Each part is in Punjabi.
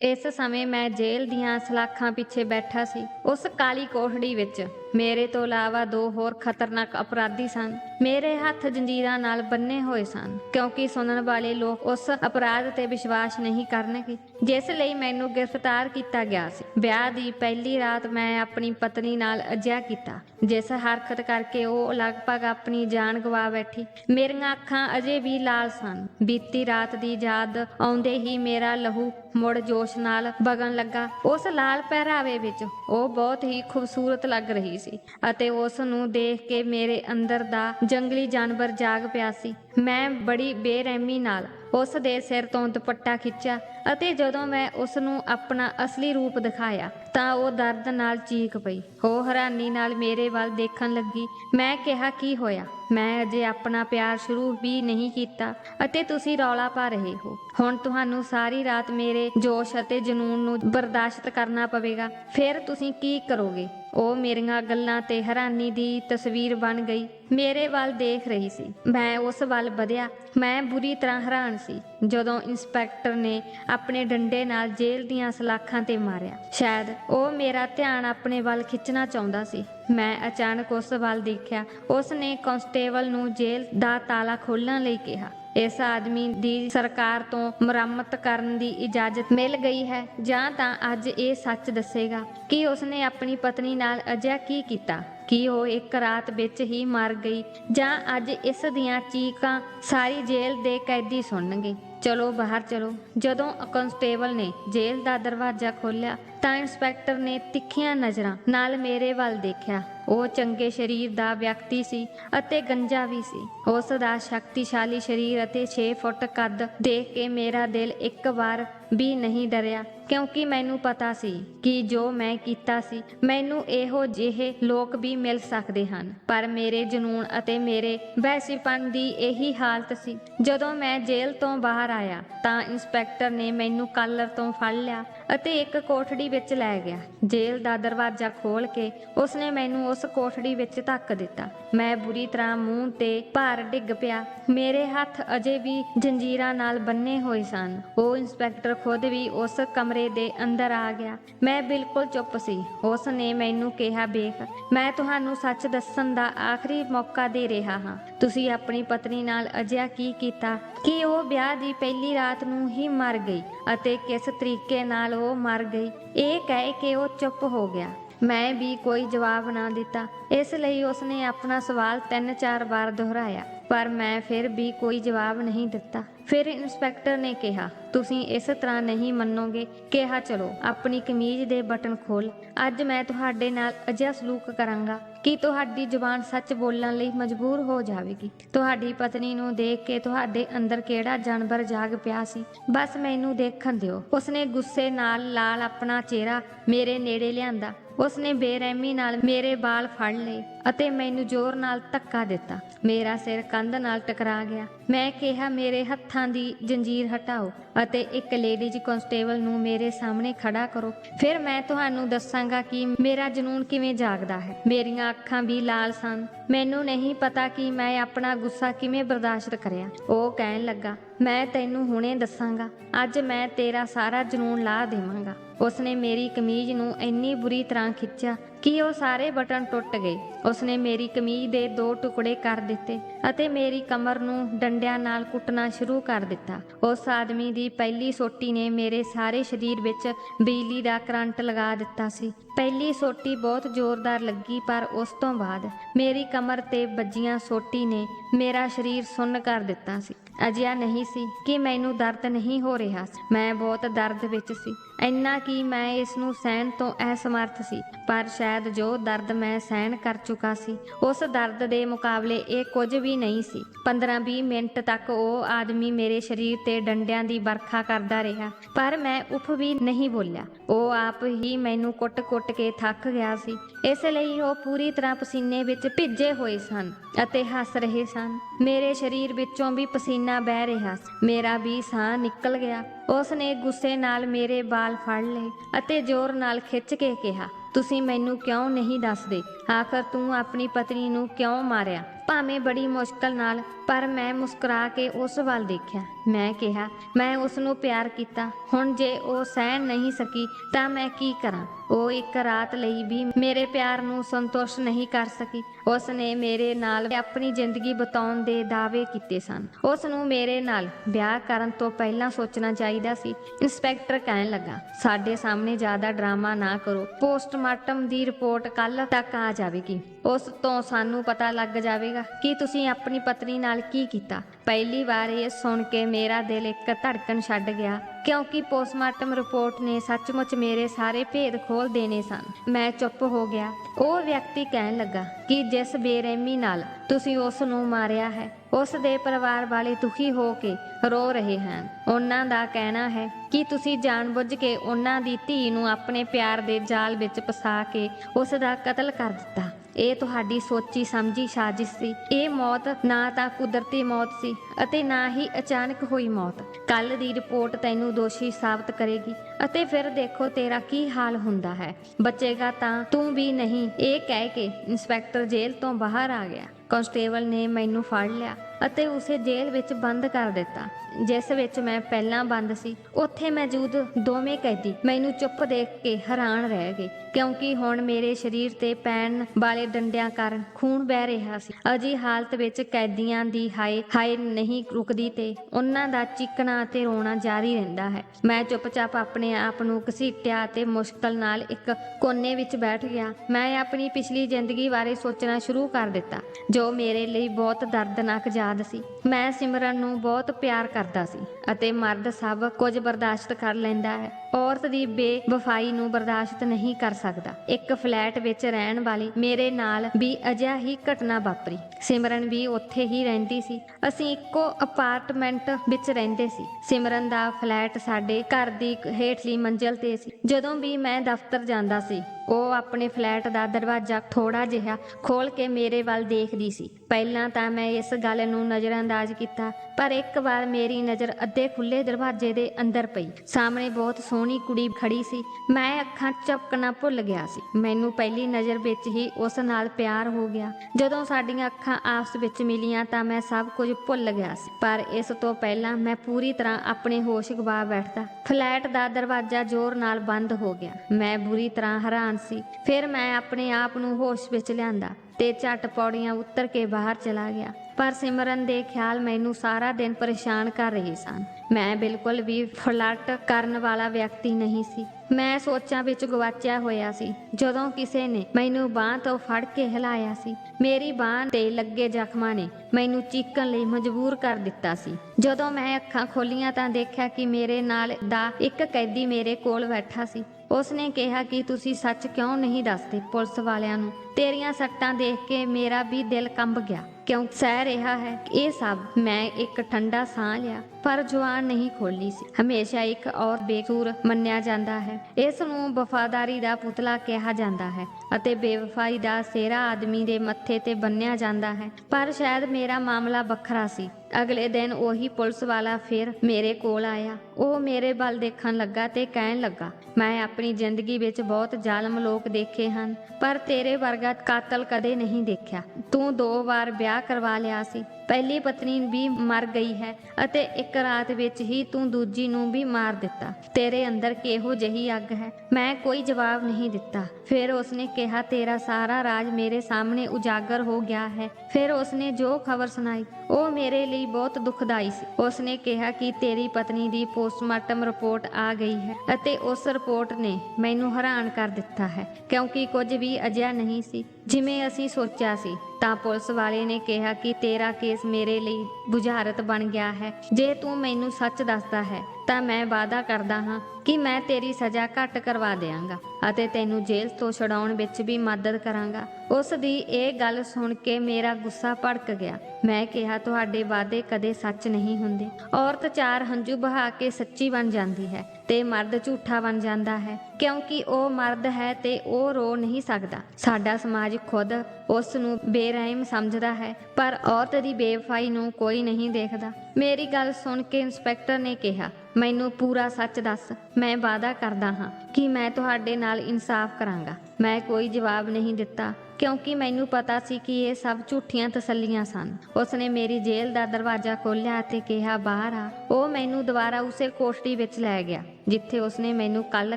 ਇਸ ਸਮੇਂ ਮੈਂ ਜੇਲ੍ਹ ਦੀਆਂ ਸਲਾਖਾਂ ਪਿੱਛੇ ਬੈਠਾ ਸੀ। ਉਸ ਕਾਲੀ ਕੋਠੜੀ ਵਿੱਚ ਮੇਰੇ ਤੋਂ ਇਲਾਵਾ ਦੋ ਹੋਰ ਖਤਰਨਾਕ ਅਪਰਾਧੀ ਸਨ। ਮੇਰੇ ਹੱਥ ਜੰਜੀਰਾਂ ਨਾਲ ਬੰਨੇ ਹੋਏ ਸਨ, ਕਿਉਂਕਿ ਸੁਣਨ ਵਾਲੇ ਲੋਕ ਉਸ ਅਪਰਾਧ ਤੇ ਵਿਸ਼ਵਾਸ ਨਹੀਂ ਕਰਨਗੇ, ਜਿਸ ਲਈ ਮੈਨੂੰ ਗ੍ਰਿਫਤਾਰ ਕੀਤਾ ਗਿਆ ਸੀ। ਵਿਆਹ ਦੀ ਪਹਿਲੀ ਰਾਤ ਮੈਂ ਆਪਣੀ ਪਤਨੀ ਨਾਲ ਅਜਿਹਾ ਕੀਤਾ, ਜਿਸ ਹਰਕਤ ਕਰਕੇ ਉਹ ਲਗਭਗ ਆਪਣੀ ਜਾਨ ਗਵਾ ਬੈਠੀ। ਮੇਰੀਆਂ ਅੱਖਾਂ ਅਜੇ ਵੀ ਲਾਲ ਸਨ। ਬੀਤੀ ਰਾਤ ਦੀ ਯਾਦ ਆਉਂਦੇ ਹੀ ਮੇਰਾ ਲਹੂ ਮੁੜ ਜੋਸ਼ ਨਾਲ ਵਗਣ ਲੱਗਾ। ਉਸ ਲਾਲ ਪਹਿਰਾਵੇ ਵਿੱਚ ਉਹ ਬਹੁਤ ਹੀ ਖੂਬਸੂਰਤ ਲੱਗ ਰਹੀ ਸੀ ਅਤੇ ਉਸ ਨੂੰ ਦੇਖ ਕੇ ਮੇਰੇ ਅੰਦਰ ਦਾ ਜੰਗਲੀ ਜਾਨਵਰ ਜਾਗ ਪਿਆ ਸੀ। ਮੈਂ ਬੜੀ ਬੇਰਹਿਮੀ ਨਾਲ ਉਸ ਦੇ ਸਿਰ ਤੋਂ ਦੁਪੱਟਾ ਖਿੱਚਿਆ ਅਤੇ ਜਦੋਂ ਮੈਂ ਉਸ ਨੂੰ ਆਪਣਾ ਅਸਲੀ ਰੂਪ ਦਿਖਾਇਆ ਤਾਂ ਉਹ ਦਰਦ ਨਾਲ ਚੀਕ ਪਈ। ਉਹ ਹੈਰਾਨੀ ਨਾਲ ਮੇਰੇ ਵੱਲ ਦੇਖਣ ਲੱਗੀ। ਮੈਂ ਕਿਹਾ, ਕੀ ਹੋਇਆ? ਮੈਂ ਅਜੇ ਆਪਣਾ ਪਿਆਰ ਸ਼ੁਰੂ ਵੀ ਨਹੀਂ ਕੀਤਾ ਅਤੇ ਤੁਸੀਂ ਰੌਲਾ ਪਾ ਰਹੇ ਹੋ। ਹੁਣ ਤੁਹਾਨੂੰ ਸਾਰੀ ਰਾਤ ਮੇਰੇ ਜੋਸ਼ ਅਤੇ ਜਨੂਨ ਨੂੰ ਬਰਦਾਸ਼ਤ ਕਰਨਾ ਪਵੇਗਾ। ਫਿਰ ਤੁਸੀਂ ਕੀ ਕਰੋਗੇ? ਉਹ ਮੇਰੀਆਂ ਗੱਲਾਂ ਤੇ ਹੈਰਾਨੀ ਦੀ ਤਸਵੀਰ ਬਣ ਗਈ। ਮੇਰੇ ਵੱਲ ਦੇਖ ਰਹੀ ਸੀ। ਮੈਂ ਉਸ ਵੱਲ ਵਧਿਆ। ਮੈਂ ਬੁਰੀ ਤਰ੍ਹਾਂ ਹੈਰਾਨ ਸੀ। ਜਦੋਂ ਇੰਸਪੈਕਟਰ ਨੇ ਆਪਣੇ ਡੰਡੇ ਨਾਲ ਜੇਲ੍ਹ ਦੀਆਂ ਸਲਾਖਾਂ ਤੇ ਮਾਰਿਆ। ਸ਼ਾਇਦ ਉਹ ਮੇਰਾ ਧਿਆਨ ਆਪਣੇ ਵੱਲ ਖਿੱਚਣਾ ਚਾਹੁੰਦਾ ਸੀ। ਮੈਂ ਅਚਾਨਕ ਉਸ ਵੱਲ ਦੇਖਿਆ। ਉਸ ਨੇ ਕਾਂਸਟੇਬਲ ਨੂੰ ਜੇਲ੍ਹ ਦਾ ਤਾਲਾ ਖੋਲ੍ਹਣ ਲਈ ਕਿਹਾ। ਇਸ ਆਦਮੀ ਦੀ ਸਰਕਾਰ ਤੋਂ ਮੁਰੰਮਤ ਕਰਨ ਦੀ ਇਜਾਜ਼ਤ ਮਿਲ ਗਈ ਹੈ। ਜਾਂ ਤਾਂ ਅੱਜ ਇਹ ਸੱਚ ਦੱਸੇਗਾ ਕਿ ਉਸਨੇ ਆਪਣੀ ਪਤਨੀ ਨਾਲ ਅਜਿਹਾ ਕੀ ਕੀਤਾ, ਕਿ ਉਹ ਇੱਕ ਰਾਤ ਵਿੱਚ ਹੀ ਮਰ ਗਈ ਜਾਂ ਅੱਜ ਇਸ ਦੀਆਂ ਚੀਕਾਂ ਸਾਰੀ ਜੇਲ੍ਹ ਦੇ ਕੈਦੀ ਸੁਣਨਗੇ। ਚਲੋ, ਬਾਹਰ ਚਲੋ। ਜਦੋਂ ਕਾਂਸਟੇਬਲ ਨੇ ਜੇਲ੍ਹ ਦਾ ਦਰਵਾਜ਼ਾ ਖੋਲ੍ਹਿਆ ਤਾਂ ਇੰਸਪੈਕਟਰ ਨੇ ਤਿੱਖੀਆਂ ਨਜ਼ਰਾਂ ਨਾਲ ਮੇਰੇ ਵੱਲ ਦੇਖਿਆ। ਉਹ ਚੰਗੇ ਸਰੀਰ ਦਾ ਵਿਅਕਤੀ ਸੀ ਅਤੇ ਗੰਜਾ ਵੀ ਸੀ। ਉਸ ਦਾ ਸ਼ਕਤੀਸ਼ਾਲੀ ਸਰੀਰ ਅਤੇ 6 ਫੁੱਟ ਕੱਦ ਦੇਖ ਕੇ ਮੇਰਾ ਦਿਲ ਇੱਕ ਵਾਰ ਵੀ ਨਹੀਂ ਡਰਿਆ, ਕਿਉਂਕਿ ਮੈਨੂੰ ਪਤਾ ਸੀ ਕਿ ਜੋ ਮੈਂ ਕੀਤਾ ਸੀ, ਮੈਨੂੰ ਇਹੋ ਜਿਹੇ ਲੋਕ ਵੀ ਮਿਲ ਸਕਦੇ ਹਨ। ਪਰ ਮੇਰੇ ਜਨੂਨ ਅਤੇ ਮੇਰੇ ਵੈਸੀਪਨ ਦੀ ਇਹੀ ਹਾਲਤ ਸੀ। ਜਦੋਂ ਮੈਂ ਜੇਲ੍ਹ ਤੋਂ ਬਾਹਰ ਆਇਆ, ਤਾਂ ਇੰਸਪੈਕਟਰ ਨੇ ਮੈਨੂੰ ਕਾਲਰ ਤੋਂ ਫੜ ਲਿਆ ਅਤੇ ਇੱਕ ਕੋਠੜੀ ਵਿੱਚ ਲੈ ਗਿਆ। ਜੇਲ੍ਹ ਦਾ ਦਰਵਾਜ਼ਾ ਖੋਲ ਕੇ ਉਸਨੇ ਮੈਨੂੰ ਉਸ ਕੋਠੜੀ ਵਿੱਚ ਧੱਕ ਦਿੱਤਾ। ਮੈਂ ਬੁਰੀ ਤਰ੍ਹਾਂ ਮੂੰਹ ਤੇ ਭਾਰ ਡਿੱਗ ਪਿਆ। ਮੇਰੇ ਹੱਥ ਅਜੇ ਵੀ ਜੰਜੀਰਾਂ ਨਾਲ ਬੰਨੇ ਹੋਏ ਸਨ। ਉਹ ਇੰਸਪੈਕਟਰ ਖੁਦ ਵੀ ਉਸ ਕਮਰੇ ਦੇ ਅੰਦਰ ਆ ਗਿਆ। ਮੈਂ ਬਿਲਕੁਲ ਚੁੱਪ ਸੀ। ਉਸ ਨੇ ਮੈਨੂੰ ਕਿਹਾ, ਵੇਖ, ਮੈਂ ਤੁਹਾਨੂੰ ਸੱਚ ਦੱਸਣ ਦਾ ਆਖਰੀ ਮੌਕਾ ਦੇ ਰਿਹਾ ਹਾਂ। ਤੁਸੀਂ ਆਪਣੀ ਪਤਨੀ ਨਾਲ ਅਜਿਹਾ ਕੀ ਕੀਤਾ ਕਿ ਉਹ ਵਿਆਹ ਦੀ ਪਹਿਲੀ ਰਾਤ ਨੂੰ ਹੀ ਮਰ ਗਈ ਅਤੇ ਕਿਸ ਤਰੀਕੇ ਨਾਲ ਉਹ ਮਰ ਗਈ। ਇਹ ਕਹਿ ਕੇ ਉਹ ਚੁੱਪ ਹੋ ਗਿਆ। ਮੈਂ ਵੀ ਕੋਈ ਜਵਾਬ ਨਾ ਦਿੱਤਾ। ਇਸ ਲਈ ਉਸਨੇ ਆਪਣਾ ਸਵਾਲ ਤਿੰਨ ਚਾਰ ਵਾਰ ਦੁਹਰਾਇਆ, ਪਰ ਮੈਂ ਫਿਰ ਵੀ ਕੋਈ ਜਵਾਬ ਨਹੀਂ ਦਿੱਤਾ। ਫਿਰ ਇੰਸਪੈਕਟਰ ਨੇ ਕਿਹਾ, ਤੁਸੀਂ ਇਸ ਤਰ੍ਹਾਂ ਨਹੀਂ ਮੰਨੋਗੇ। ਕਿਹਾ, ਚਲੋ, ਆਪਣੀ ਕਮੀਜ਼ ਦੇ ਬਟਨ ਖੋਲ ਅੱਜ ਮੈਂ ਤੁਹਾਡੇ ਨਾਲ ਅਜਿਹਾ ਸਲੂਕ ਕਰਾਂਗਾ। ਕਿ ਤੁਹਾਡੀ ਜ਼ੁਬਾਨ ਸੱਚ ਬੋਲਣ ਲਈ ਮਜਬੂਰ ਹੋ ਜਾਵੇਗੀ। ਤੁਹਾਡੀ ਪਤਨੀ ਨੂੰ ਦੇਖ ਕੇ ਤੁਹਾਡੇ ਅੰਦਰ ਕਿਹੜਾ ਜਾਨਵਰ ਜਾਗ ਪਿਆ ਸੀ। ਬਸ ਮੈਨੂੰ ਦੇਖਣ ਦਿਓ। ਉਸਨੇ ਗੁੱਸੇ ਨਾਲ ਲਾਲ ਆਪਣਾ ਚਿਹਰਾ ਮੇਰੇ ਨੇੜੇ ਲਿਆਂਦਾ। ਉਸਨੇ ਬੇਰਹਿਮੀ ਨਾਲ ਮੇਰੇ ਬਾਲ ਫੜ ਲਏ ਅਤੇ ਮੈਨੂੰ ਜ਼ੋਰ ਨਾਲ ਧੱਕਾ ਦਿੱਤਾ। ਮੇਰਾ ਸਿਰ ਕੰਧ ਨਾਲ ਟਕਰਾ ਗਿਆ। ਮੈਂ ਕਿਹਾ, ਮੇਰੇ ਹੱਥਾਂ ਦੀ ਜੰਜੀਰ ਹਟਾਓ ਅਤੇ ਇੱਕ ਲੇਡੀਜ਼ ਕਨਸਟੇਬਲ ਨੂੰ ਮੇਰੇ ਸਾਹਮਣੇ ਖੜਾ ਕਰੋ। ਫਿਰ ਮੈਂ ਤੁਹਾਨੂੰ ਦੱਸਾਂਗਾ ਕਿ ਮੇਰਾ ਜਨੂਨ ਕਿਵੇਂ ਜਾਗਦਾ ਹੈ। ਮੇਰੀਆਂ ਅੱਖਾਂ ਵੀ ਲਾਲ ਸਨ। ਮੈਨੂੰ ਨਹੀਂ ਪਤਾ ਕਿ ਮੈਂ ਆਪਣਾ ਗੁੱਸਾ ਕਿਵੇਂ ਬਰਦਾਸ਼ਤ ਕਰਿਆ। ਉਹ ਕਹਿਣ ਲੱਗਾ ਮੈਂ ਤੈਨੂੰ ਹੁਣੇ ਦੱਸਾਂਗਾ। ਅੱਜ ਮੈਂ ਤੇਰਾ ਸਾਰਾ ਜਨੂਨ ਲਾ ਦੇਵਾਂਗਾ। ਉਸਨੇ ਮੇਰੀ ਕਮੀਜ਼ ਨੂੰ ਇੰਨੀ ਬੁਰੀ ਤਰ੍ਹਾਂ ਖਿੱਚਿਆ ਕਿ ਉਹ ਸਾਰੇ ਬਟਨ ਟੁੱਟ ਗਏ। ਉਸਨੇ ਮੇਰੀ ਕਮੀਜ਼ ਦੇ ਦੋ ਟੁਕੜੇ ਕਰ ਦਿੱਤੇ ਅਤੇ ਮੇਰੀ ਕਮਰ ਨੂੰ ਡੰਡਿਆਂ ਨਾਲ ਕੁੱਟਣਾ ਸ਼ੁਰੂ ਕਰ ਦਿੱਤਾ। ਉਸ ਆਦਮੀ ਦੀ ਪਹਿਲੀ ਸੋਟੀ ਨੇ ਮੇਰੇ ਸਾਰੇ ਸਰੀਰ ਵਿੱਚ ਬਿਜਲੀ ਦਾ ਕਰੰਟ ਲਗਾ ਦਿੱਤਾ ਸੀ। ਪਹਿਲੀ ਸੋਟੀ ਬਹੁਤ ਜ਼ੋਰਦਾਰ ਲੱਗੀ, ਪਰ ਉਸ ਤੋਂ ਬਾਅਦ ਮੇਰੀ ਕਮਰ ਤੇ ਵੱਜੀਆਂ ਸੋਟੀ ਨੇ ਮੇਰਾ ਸਰੀਰ ਸੁੰਨ ਕਰ ਦਿੱਤਾ ਸੀ। ਅਜਿਹਾ ਨਹੀਂ ਸੀ ਕਿ ਮੈਨੂੰ ਦਰਦ ਨਹੀਂ ਹੋ ਰਿਹਾ ਮੈਂ ਬਹੁਤ ਦਰਦ ਵਿੱਚ ਸੀ। ਇੰਨਾ ਕਿ ਮੈਂ ਇਸ ਨੂੰ ਸਹਿਣ ਤੋਂ ਅਸਮਰਥ ਸੀ, ਪਰ ਸ਼ਾਇਦ ਜੋ ਦਰਦ ਮੈਂ ਸਹਿਣ ਕਰ ਚੁੱਕਾ ਸੀ, ਉਸ ਦਰਦ ਦੇ ਮੁਕਾਬਲੇ ਇਹ ਕੁਝ ਵੀ ਨਹੀਂ ਸੀ। 15-20 ਮਿੰਟ ਤੱਕ ਉਹ ਆਦਮੀ ਮੇਰੇ ਸਰੀਰ ਤੇ ਡੰਡਿਆਂ ਦੀ ਵਰਖਾ ਕਰਦਾ ਰਿਹਾ, ਪਰ ਮੈਂ ਉਫ ਵੀ ਨਹੀਂ ਬੋਲਿਆ। ਉਹ ਆਪ ਹੀ ਮੈਨੂੰ ਕੁੱਟ-ਕੁੱਟ ਕੇ ਥੱਕ ਗਿਆ ਸੀ, ਇਸ ਲਈ ਉਹ ਪੂਰੀ ਤਰ੍ਹਾਂ ਪਸੀਨੇ ਵਿੱਚ ਭਿੱਜੇ ਹੋਏ ਸਨ ਅਤੇ ਹੱਸ ਰਹੇ ਸਨ। ਮੇਰੇ ਸਰੀਰ ਵਿੱਚੋਂ ਵੀ ਪਸੀਨਾ ਬਹਿ ਰਿਹਾ ਸੀ। ਮੇਰਾ ਵੀ ਸਾਹ ਨਿਕਲ ਗਿਆ। ਉਸ ਨੇ ਗੁੱਸੇ ਨਾਲ ਮੇਰੇ ਬਾਲ ਫੜ ਲਏ ਅਤੇ ਜ਼ੋਰ ਨਾਲ ਖਿੱਚ ਕੇ ਕਿਹਾ, ਤੁਸੀਂ ਮੈਨੂੰ ਕਿਉਂ ਨਹੀਂ ਦੱਸਦੇ? ਆਖਰ ਤੂੰ ਆਪਣੀ ਪਤਨੀ ਨੂੰ ਕਿਉਂ ਮਾਰਿਆ? ਭਾਵੇਂ ਬੜੀ ਮੁਸ਼ਕਲ ਨਾਲ, ਪਰ ਮੈਂ ਮੁਸਕਰਾ ਕੇ ਉਸ ਵੱਲ ਦੇਖਿਆ। ਮੈਂ ਕਿਹਾ, ਮੈਂ ਉਸ ਨੂੰ ਪਿਆਰ ਕੀਤਾ। ਹੁਣ ਜੇ ਉਹ ਸਹਿਣ ਨਹੀਂ ਸਕੀ ਤਾਂ ਮੈਂ ਕੀ ਕਰਾਂ? ਉਹ ਇੱਕ ਰਾਤ ਲਈ ਵੀ ਮੇਰੇ ਪਿਆਰ ਨੂੰ ਸੰਤੁਸ਼ਟ ਨਹੀਂ ਕਰ ਸਕੀ। ਉਸ ਨੇ ਮੇਰੇ ਨਾਲ ਆਪਣੀ ਜ਼ਿੰਦਗੀ ਬਤਾਉਣ ਦੇ ਦਾਅਵੇ ਕੀਤੇ ਸਨ। ਉਸ ਨੂੰ ਮੇਰੇ ਨਾਲ ਵਿਆਹ ਕਰਨ ਤੋਂ ਪਹਿਲਾਂ ਸੋਚਣਾ ਚਾਹੀਦਾ ਸੀ। ਇੰਸਪੈਕਟਰ ਕਹਿਣ ਲੱਗਾ, ਸਾਡੇ ਸਾਹਮਣੇ ਜ਼ਿਆਦਾ ਡਰਾਮਾ ਨਾ ਕਰੋ। ਪੋਸਟਮਾਰਟਮ ਦੀ ਰਿਪੋਰਟ ਕੱਲ ਤੱਕ ਆ ਜਾਵੇਗੀ। ਉਸ ਤੋਂ ਸਾਨੂੰ ਪਤਾ ਲੱਗ ਜਾਵੇਗਾ ਕਿ ਤੁਸੀਂ ਆਪਣੀ ਪਤਨੀ ਨਾਲ ਕੀ ਕੀਤਾ। ਪਹਿਲੀ ਵਾਰ ਇਹ ਸੁਣ ਕੇ ਮੇਰਾ ਦਿਲ ਇੱਕ ਧੜਕਣ ਛੱਡ ਗਿਆ, ਕਿਉਂਕਿ ਪੋਸਟਮਾਰਟਮ ਰਿਪੋਰਟ ਨੇ ਸੱਚਮੁੱਚ ਮੇਰੇ ਸਾਰੇ ਭੇਦ ਖੋਲ ਦੇਣੇ ਸਨ। ਮੈਂ ਚੁੱਪ ਹੋ ਗਿਆ। ਉਹ ਵਿਅਕਤੀ ਕਹਿਣ ਲੱਗਾ ਕਿ ਜਿਸ ਬੇਰਹਿਮੀ ਨਾਲ ਤੁਸੀਂ ਉਸ ਨੂੰ ਮਾਰਿਆ ਹੈ, ਉਸ ਦੇ ਪਰਿਵਾਰ ਵਾਲੇ ਦੁਖੀ ਹੋ ਕੇ ਰੋ ਰਹੇ ਹਨ। ਉਹਨਾਂ ਦਾ ਕਹਿਣਾ ਹੈ ਕਿ ਤੁਸੀਂ ਜਾਣਬੁੱਝ ਕੇ ਉਹਨਾਂ ਦੀ ਧੀ ਨੂੰ ਆਪਣੇ ਪਿਆਰ ਦੇ ਜਾਲ ਵਿੱਚ ਫਸਾ ਕੇ ਉਸ ਦਾ ਕਤਲ ਕਰ ਦਿੱਤਾ। ਇਹ ਤੁਹਾਡੀ ਸੋਚੀ ਸਮਝੀ ਸਾਜ਼ਿਸ਼ ਸੀ। ਇਹ ਮੌਤ ਨਾ ਤਾਂ ਕੁਦਰਤੀ ਮੌਤ ਸੀ ਅਤੇ ਨਾ ਹੀ ਅਚਾਨਕ ਹੋਈ ਮੌਤ। ਕੱਲ ਦੀ ਰਿਪੋਰਟ ਤੈਨੂੰ ਦੋਸ਼ੀ ਸਾਬਤ ਕਰੇਗੀ ਅਤੇ ਫਿਰ ਦੇਖੋ ਤੇਰਾ ਕੀ ਹਾਲ ਹੁੰਦਾ ਹੈ। ਬਚੇਗਾ ਤਾਂ ਤੂੰ ਵੀ ਨਹੀਂ। ਇਹ ਕਹਿ ਕੇ ਇੰਸਪੈਕਟਰ ਜੇਲ੍ਹ ਤੋਂ ਬਾਹਰ ਆ ਗਿਆ। ਕਾਂਸਟੇਬਲ ਨੇ ਮੈਨੂੰ ਫੜ ਲਿਆ। ਅਤੇ ਉਸੇ ਜੇਲ੍ਹ ਵਿੱਚ ਬੰਦ ਕਰ ਦਿੱਤਾ। ਜਿਸ ਵਿੱਚ ਮੈਂ ਪਹਿਲਾਂ ਬੰਦ ਸੀ। ਉੱਥੇ ਮੌਜੂਦ ਦੋਵੇਂ ਕੈਦੀ ਮੈਨੂੰ ਚੁੱਪ ਦੇਖ ਕੇ ਹੈਰਾਨ ਰਹਿ ਗਏ, ਕਿਉਂਕਿ ਹੁਣ ਮੇਰੇ ਸਰੀਰ ਤੇ ਪੈਣ ਵਾਲੇ ਡੰਡਿਆਂ ਕਾਰਨ ਖੂਨ ਵਹਿ ਰਿਹਾ ਸੀ। ਅਜੀ ਹਾਲਤ ਵਿੱਚ ਕੈਦੀਆਂ ਦੀ ਹਾਏ ਹਾਏ ਨਹੀਂ ਰੁਕਦੀ ਤੇ ਉਹਨਾਂ ਦਾ ਚੀਕਣਾ ਅਤੇ ਰੋਣਾ ਜਾਰੀ ਰਹਿੰਦਾ ਹੈ। ਮੈਂ ਚੁੱਪਚਾਪ ਆਪਣੇ ਆਪ ਨੂੰ ਘਸੀਟਿਆ ਅਤੇ ਮੁਸ਼ਕਲ ਨਾਲ ਇੱਕ ਕੋਨੇ ਵਿੱਚ ਬੈਠ ਗਿਆ। ਮੈਂ ਆਪਣੀ ਪਿਛਲੀ ਜ਼ਿੰਦਗੀ ਬਾਰੇ ਸੋਚਣਾ ਸ਼ੁਰੂ ਕਰ ਦਿੱਤਾ, ਜੋ ਮੇਰੇ ਲਈ ਬਹੁਤ ਦਰਦਨਾਕ ਜਾ ਯਾਦ ਸੀ। ਮੈਂ ਸਿਮਰਨ ਨੂੰ ਬਹੁਤ ਪਿਆਰ ਕਰਦਾ ਸੀ ਅਤੇ ਮਰਦ ਸਭ ਕੁਝ ਬਰਦਾਸ਼ਤ ਕਰ ਲੈਂਦਾ ਹੈ। ਔਰਤ ਦੀ ਬੇਵਫਾਈ ਨੂੰ ਬਰਦਾਸ਼ਤ ਨਹੀਂ ਕਰ ਸਕਦਾ। ਇੱਕ ਫਲੈਟ ਵਿੱਚ ਰਹਿਣ ਵਾਲੀ ਮੇਰੇ ਨਾਲ ਵੀ ਅਜਿਹਾ ਹੀ ਘਟਨਾ ਵਾਪਰੀ। ਸਿਮਰਨ ਵੀ ਉੱਥੇ ਹੀ ਰਹਿੰਦੀ ਸੀ। ਅਸੀਂ ਇੱਕੋ ਅਪਾਰਟਮੈਂਟ ਵਿੱਚ ਰਹਿੰਦੇ ਸੀ। ਸਿਮਰਨ ਦਾ ਫਲੈਟ ਸਾਡੇ ਘਰ ਦੀ ਹੇਠਲੀ ਮੰਜ਼ਲ ਤੇ ਸੀ। ਜਦੋਂ ਵੀ ਮੈਂ ਦਫ਼ਤਰ ਜਾਂਦਾ ਸੀ, ਉਹ ਆਪਣੇ ਫਲੈਟ ਦਾ ਦਰਵਾਜ਼ਾ ਥੋੜਾ ਜਿਹਾ ਖੋਲ ਕੇ ਮੇਰੇ ਵੱਲ ਦੇਖਦੀ ਸੀ। ਪਹਿਲਾਂ ਤਾਂ ਮੈਂ ਇਸ ਗੱਲ ਨੂੰ ਨਜ਼ਰਅੰਦਾਜ਼ ਕੀਤਾ, ਪਰ ਇੱਕ ਵਾਰ ਮੇਰੀ ਨਜ਼ਰ ਅੱਧੇ ਖੁੱਲੇ ਦਰਵਾਜ਼ੇ ਦੇ ਅੰਦਰ ਪਈ। ਸਾਹਮਣੇ ਬਹੁਤ ਸੋਹਣੀ ਕੁੜੀ ਖੜੀ ਸੀ। ਮੈਂ ਅੱਖਾਂ ਝਪਕਣਾ ਭੁੱਲ ਗਿਆ ਸੀ। ਮੈਨੂੰ ਪਹਿਲੀ ਨਜ਼ਰ ਵਿੱਚ ਹੀ ਉਸ ਨਾਲ ਪਿਆਰ ਹੋ ਗਿਆ। ਜਦੋਂ ਸਾਡੀਆਂ ਅੱਖਾਂ ਆਪਸ ਵਿੱਚ ਮਿਲੀਆਂ ਤਾਂ ਮੈਂ ਸਭ ਕੁਝ ਭੁੱਲ ਗਿਆ ਸੀ। ਪਰ ਇਸ ਤੋਂ ਪਹਿਲਾਂ ਮੈਂ ਪੂਰੀ ਤਰ੍ਹਾਂ ਆਪਣੇ ਹੋਸ਼ ਗਵਾ ਬੈਠਦਾ। ਫਲੈਟ ਦਾ ਦਰਵਾਜ਼ਾ ਜ਼ੋਰ ਨਾਲ ਬੰਦ ਹੋ ਗਿਆ। ਮੈਂ ਬੁਰੀ ਤਰ੍ਹਾਂ ਹੈਰਾਨ ਸੀ। ਫਿਰ ਮੈਂ ਆਪਣੇ ਆਪ ਨੂੰ ਹੋਸ਼ ਵਿੱਚ ਲਿਆਂਦਾ ਤੇ ਝਟ ਪੌੜੀਆਂ ਉਤਰ ਕੇ ਬਾਹਰ ਚਲਾ ਗਿਆ। ਪਰ ਸਿਮਰਨ ਦੇ ਖਿਆਲ ਮੈਨੂੰ ਸਾਰਾ ਦਿਨ ਪਰੇਸ਼ਾਨ ਕਰ ਰਹੇ ਸਨ। ਮੈਂ ਬਿਲਕੁਲ ਵੀ ਫਲਰਟ ਕਰਨ ਵਾਲਾ ਵਿਅਕਤੀ ਨਹੀਂ ਸੀ। ਮੈਂ ਸੋਚਾਂ ਵਿੱਚ ਗਵਾਚਿਆ ਹੋਇਆ ਸੀ। ਜਦੋਂ ਕਿਸੇ ਨੇ ਮੈਨੂੰ ਬਾਹ ਤੋਂ ਫੜ ਕੇ ਹਿਲਾਇਆ ਸੀ, ਮੇਰੀ ਬਾਹ ਤੇ ਲੱਗੇ ਜ਼ਖਮਾਂ ਨੇ ਮੈਨੂੰ ਚੀਕਣ ਲਈ ਮਜਬੂਰ ਕਰ ਦਿੱਤਾ ਸੀ। ਜਦੋਂ ਮੈਂ ਅੱਖਾਂ ਖੋਲੀਆਂ ਤਾਂ ਦੇਖਿਆ ਕਿ ਮੇਰੇ ਨਾਲ ਦਾ ਇੱਕ ਕੈਦੀ ਮੇਰੇ ਕੋਲ ਬੈਠਾ ਸੀ। ਉਸਨੇ ਕਿਹਾ ਕਿ ਤੁਸੀਂ ਸੱਚ ਕਿਉਂ ਨਹੀਂ ਦੱਸਦੇ ਪੁਲਿਸ ਵਾਲਿਆਂ ਨੂੰ? ਤੇਰੀਆਂ ਸੱਟਾਂ ਦੇਖ ਕੇ ਮੇਰਾ ਵੀ ਦਿਲ ਕੰਬ ਗਿਆ। ਕਿਉਂ ਸਹਿ ਰਿਹਾ ਹੈ? ਇਹ ਸਭ ਮੈਂ ਇੱਕ ਠੰਡਾ ਸਾਹ ਲਿਆ, ਪਰ ਜਵਾਨ ਨਹੀਂ ਖੋਲੀ ਸੀ। ਹਮੇਸ਼ਾ ਇੱਕ ਔਰ ਬੇਕਸੂਰ ਮੰਨਿਆ ਜਾਂਦਾ ਹੈ। ਇਸ ਨੂੰ ਵਫਾਦਾਰੀ ਦਾ ਪੁਤਲਾ ਕਿਹਾ ਜਾਂਦਾ ਹੈ। ਅਤੇ ਬੇਵਫਾਈ ਦਾ ਸਿਹਰਾ ਆਦਮੀ ਦੇ ਮੱਥੇ ਤੇ ਬੰਨਿਆ ਜਾਂਦਾ ਹੈ। ਪਰ ਸ਼ਾਇਦ ਮੇਰਾ ਮਾਮਲਾ ਵੱਖਰਾ ਸੀ। ਅਗਲੇ ਦਿਨ ਉਹੀ ਪੁਲਿਸ ਵਾਲਾ ਫਿਰ ਮੇਰੇ ਕੋਲ ਆਇਆ। ਉਹ ਮੇਰੇ ਵੱਲ ਦੇਖਣ ਲੱਗਾ ਤੇ ਕਹਿਣ ਲੱਗਾ, ਮੈਂ ਆਪਣੀ ਜ਼ਿੰਦਗੀ ਵਿੱਚ ਬਹੁਤ ਜ਼ਾਲਮ ਲੋਕ ਦੇਖੇ ਹਨ, ਪਰ ਤੇਰੇ ਵਰਗਾ ਕਾਤਲ ਕਦੇ ਨਹੀਂ ਦੇਖਿਆ। ਤੂੰ ਦੋ ਵਾਰ ਵਿਆਹ ਕਰਵਾ ਲਿਆ ਸੀ। ਪਹਿਲੀ ਪਤਨੀ ਵੀ ਮਰ ਗਈ ਹੈ ਅਤੇ ਇੱਕ ਰਾਤ ਵਿੱਚ ਹੀ ਤੂੰ ਦੂਜੀ ਨੂੰ ਵੀ ਮਾਰ ਦਿੱਤਾ। ਤੇਰੇ ਅੰਦਰ ਕਿਹੋ ਜਹੀ ਅੱਗ ਹੈ? ਮੈਂ ਕੋਈ ਜਵਾਬ ਨਹੀਂ ਦਿੱਤਾ। ਫਿਰ ਉਸਨੇ ਕਿਹਾ, ਤੇਰਾ ਸਾਰਾ ਰਾਜ ਮੇਰੇ ਸਾਹਮਣੇ ਉਜਾਗਰ ਹੋ ਗਿਆ ਹੈ। ਫਿਰ ਉਸਨੇ ਜੋ ਖਬਰ ਸੁਣਾਈ ਉਹ ਮੇਰੇ ਲਈ ਬਹੁਤ ਦੁਖਦਾਈ ਸੀ। ਉਸ ਨੇ ਕਿਹਾ ਕਿ ਤੇਰੀ ਪਤਨੀ ਦੀ ਪੋਸਟਮਾਰਟਮ ਰਿਪੋਰਟ ਆ ਗਈ ਹੈ ਅਤੇ ਉਸ ਰਿਪੋਰਟ ਨੇ ਮੈਨੂੰ ਹੈਰਾਨ ਕਰ ਦਿੱਤਾ ਹੈ, ਕਿਉਂਕਿ ਕੁਝ ਵੀ ਅਜਿਹਾ ਨਹੀਂ ਸੀ। ਜਿਵੇਂ ਅਸੀਂ ਸੋਚਿਆ ਸੀ, ਤਾਂ ਪੁਲਿਸ ਵਾਲੇ ਨੇ ਕਿਹਾ ਕਿ ਤੇਰਾ ਕੇਸ ਮੇਰੇ ਲਈ ਬੁਝਾਰਤ ਬਣ ਗਿਆ ਹੈ। ਜੇ ਤੂੰ ਮੈਨੂੰ ਸੱਚ ਦੱਸਦਾ ਹੈ, ਤਾਂ ਮੈਂ ਵਾਅਦਾ ਕਰਦਾ ਹਾਂ ਕਿ ਮੈਂ ਤੇਰੀ ਸਜ਼ਾ ਘੱਟ ਕਰਵਾ ਦੇਵਾਂਗਾ ਅਤੇ ਤੈਨੂੰ ਜੇਲ੍ਹ ਤੋਂ ਛੁਡਾਉਣ ਵਿੱਚ ਵੀ ਮਦਦ ਕਰਾਂਗਾ। ਉਸ ਦੀ ਇਹ ਗੱਲ ਸੁਣ ਕੇ ਮੇਰਾ ਗੁੱਸਾ ਭੜਕ ਗਿਆ। ਮੈਂ ਕਿਹਾ, ਤੁਹਾਡੇ ਵਾਅਦੇ ਕਦੇ ਸੱਚ ਨਹੀਂ ਹੁੰਦੇ। ਔਰਤ ਚਾਰ ਹੰਝੂ ਬਹਾ ਕੇ ਸੱਚੀ ਬਣ ਜਾਂਦੀ ਹੈ। ਤੇ ਮਰਦ ਝੂਠਾ ਬਣ ਜਾਂਦਾ ਹੈ, ਕਿਉਂਕਿ ਉਹ ਮਰਦ ਹੈ ਤੇ ਉਹ ਰੋ ਨਹੀਂ ਸਕਦਾ। ਸਾਡਾ ਸਮਾਜ ਖੁਦ ਉਸ ਨੂੰ ਬੇਰਹਿਮ ਸਮਝਦਾ ਹੈ, ਪਰ ਔਰਤ ਦੀ ਬੇਵਫਾਈ ਨੂੰ ਕੋਈ ਨਹੀਂ ਦੇਖਦਾ। ਮੇਰੀ ਗੱਲ ਸੁਣ ਕੇ ਇੰਸਪੈਕਟਰ ਨੇ ਕਿਹਾ, ਮੈਨੂੰ ਪੂਰਾ ਸੱਚ ਦੱਸ, ਮੈਂ ਵਾਅਦਾ ਕਰਦਾ ਹਾਂ ਕਿ ਮੈਂ ਤੁਹਾਡੇ ਨਾਲ ਇਨਸਾਫ ਕਰਾਂਗਾ। ਮੈਂ ਕੋਈ ਜਵਾਬ ਨਹੀਂ ਦਿੱਤਾ ਕਿਉਂਕਿ ਮੈਨੂੰ ਪਤਾ ਸੀ ਕਿ ਇਹ ਸਭ ਝੂਠੀਆਂ ਤਸੱਲੀਆਂ ਸਨ। ਉਸਨੇ ਮੇਰੀ ਜੇਲ੍ਹ ਦਾ ਦਰਵਾਜ਼ਾ ਖੋਲ੍ਹਿਆ ਅਤੇ ਕਿਹਾ, ਬਾਹਰ ਆ। ਉਹ ਮੈਨੂੰ ਦੁਬਾਰਾ ਉਸੇ ਕੋਠੜੀ ਵਿੱਚ ਲੈ ਗਿਆ, ਜਿੱਥੇ ਉਸਨੇ ਮੈਨੂੰ ਕੱਲ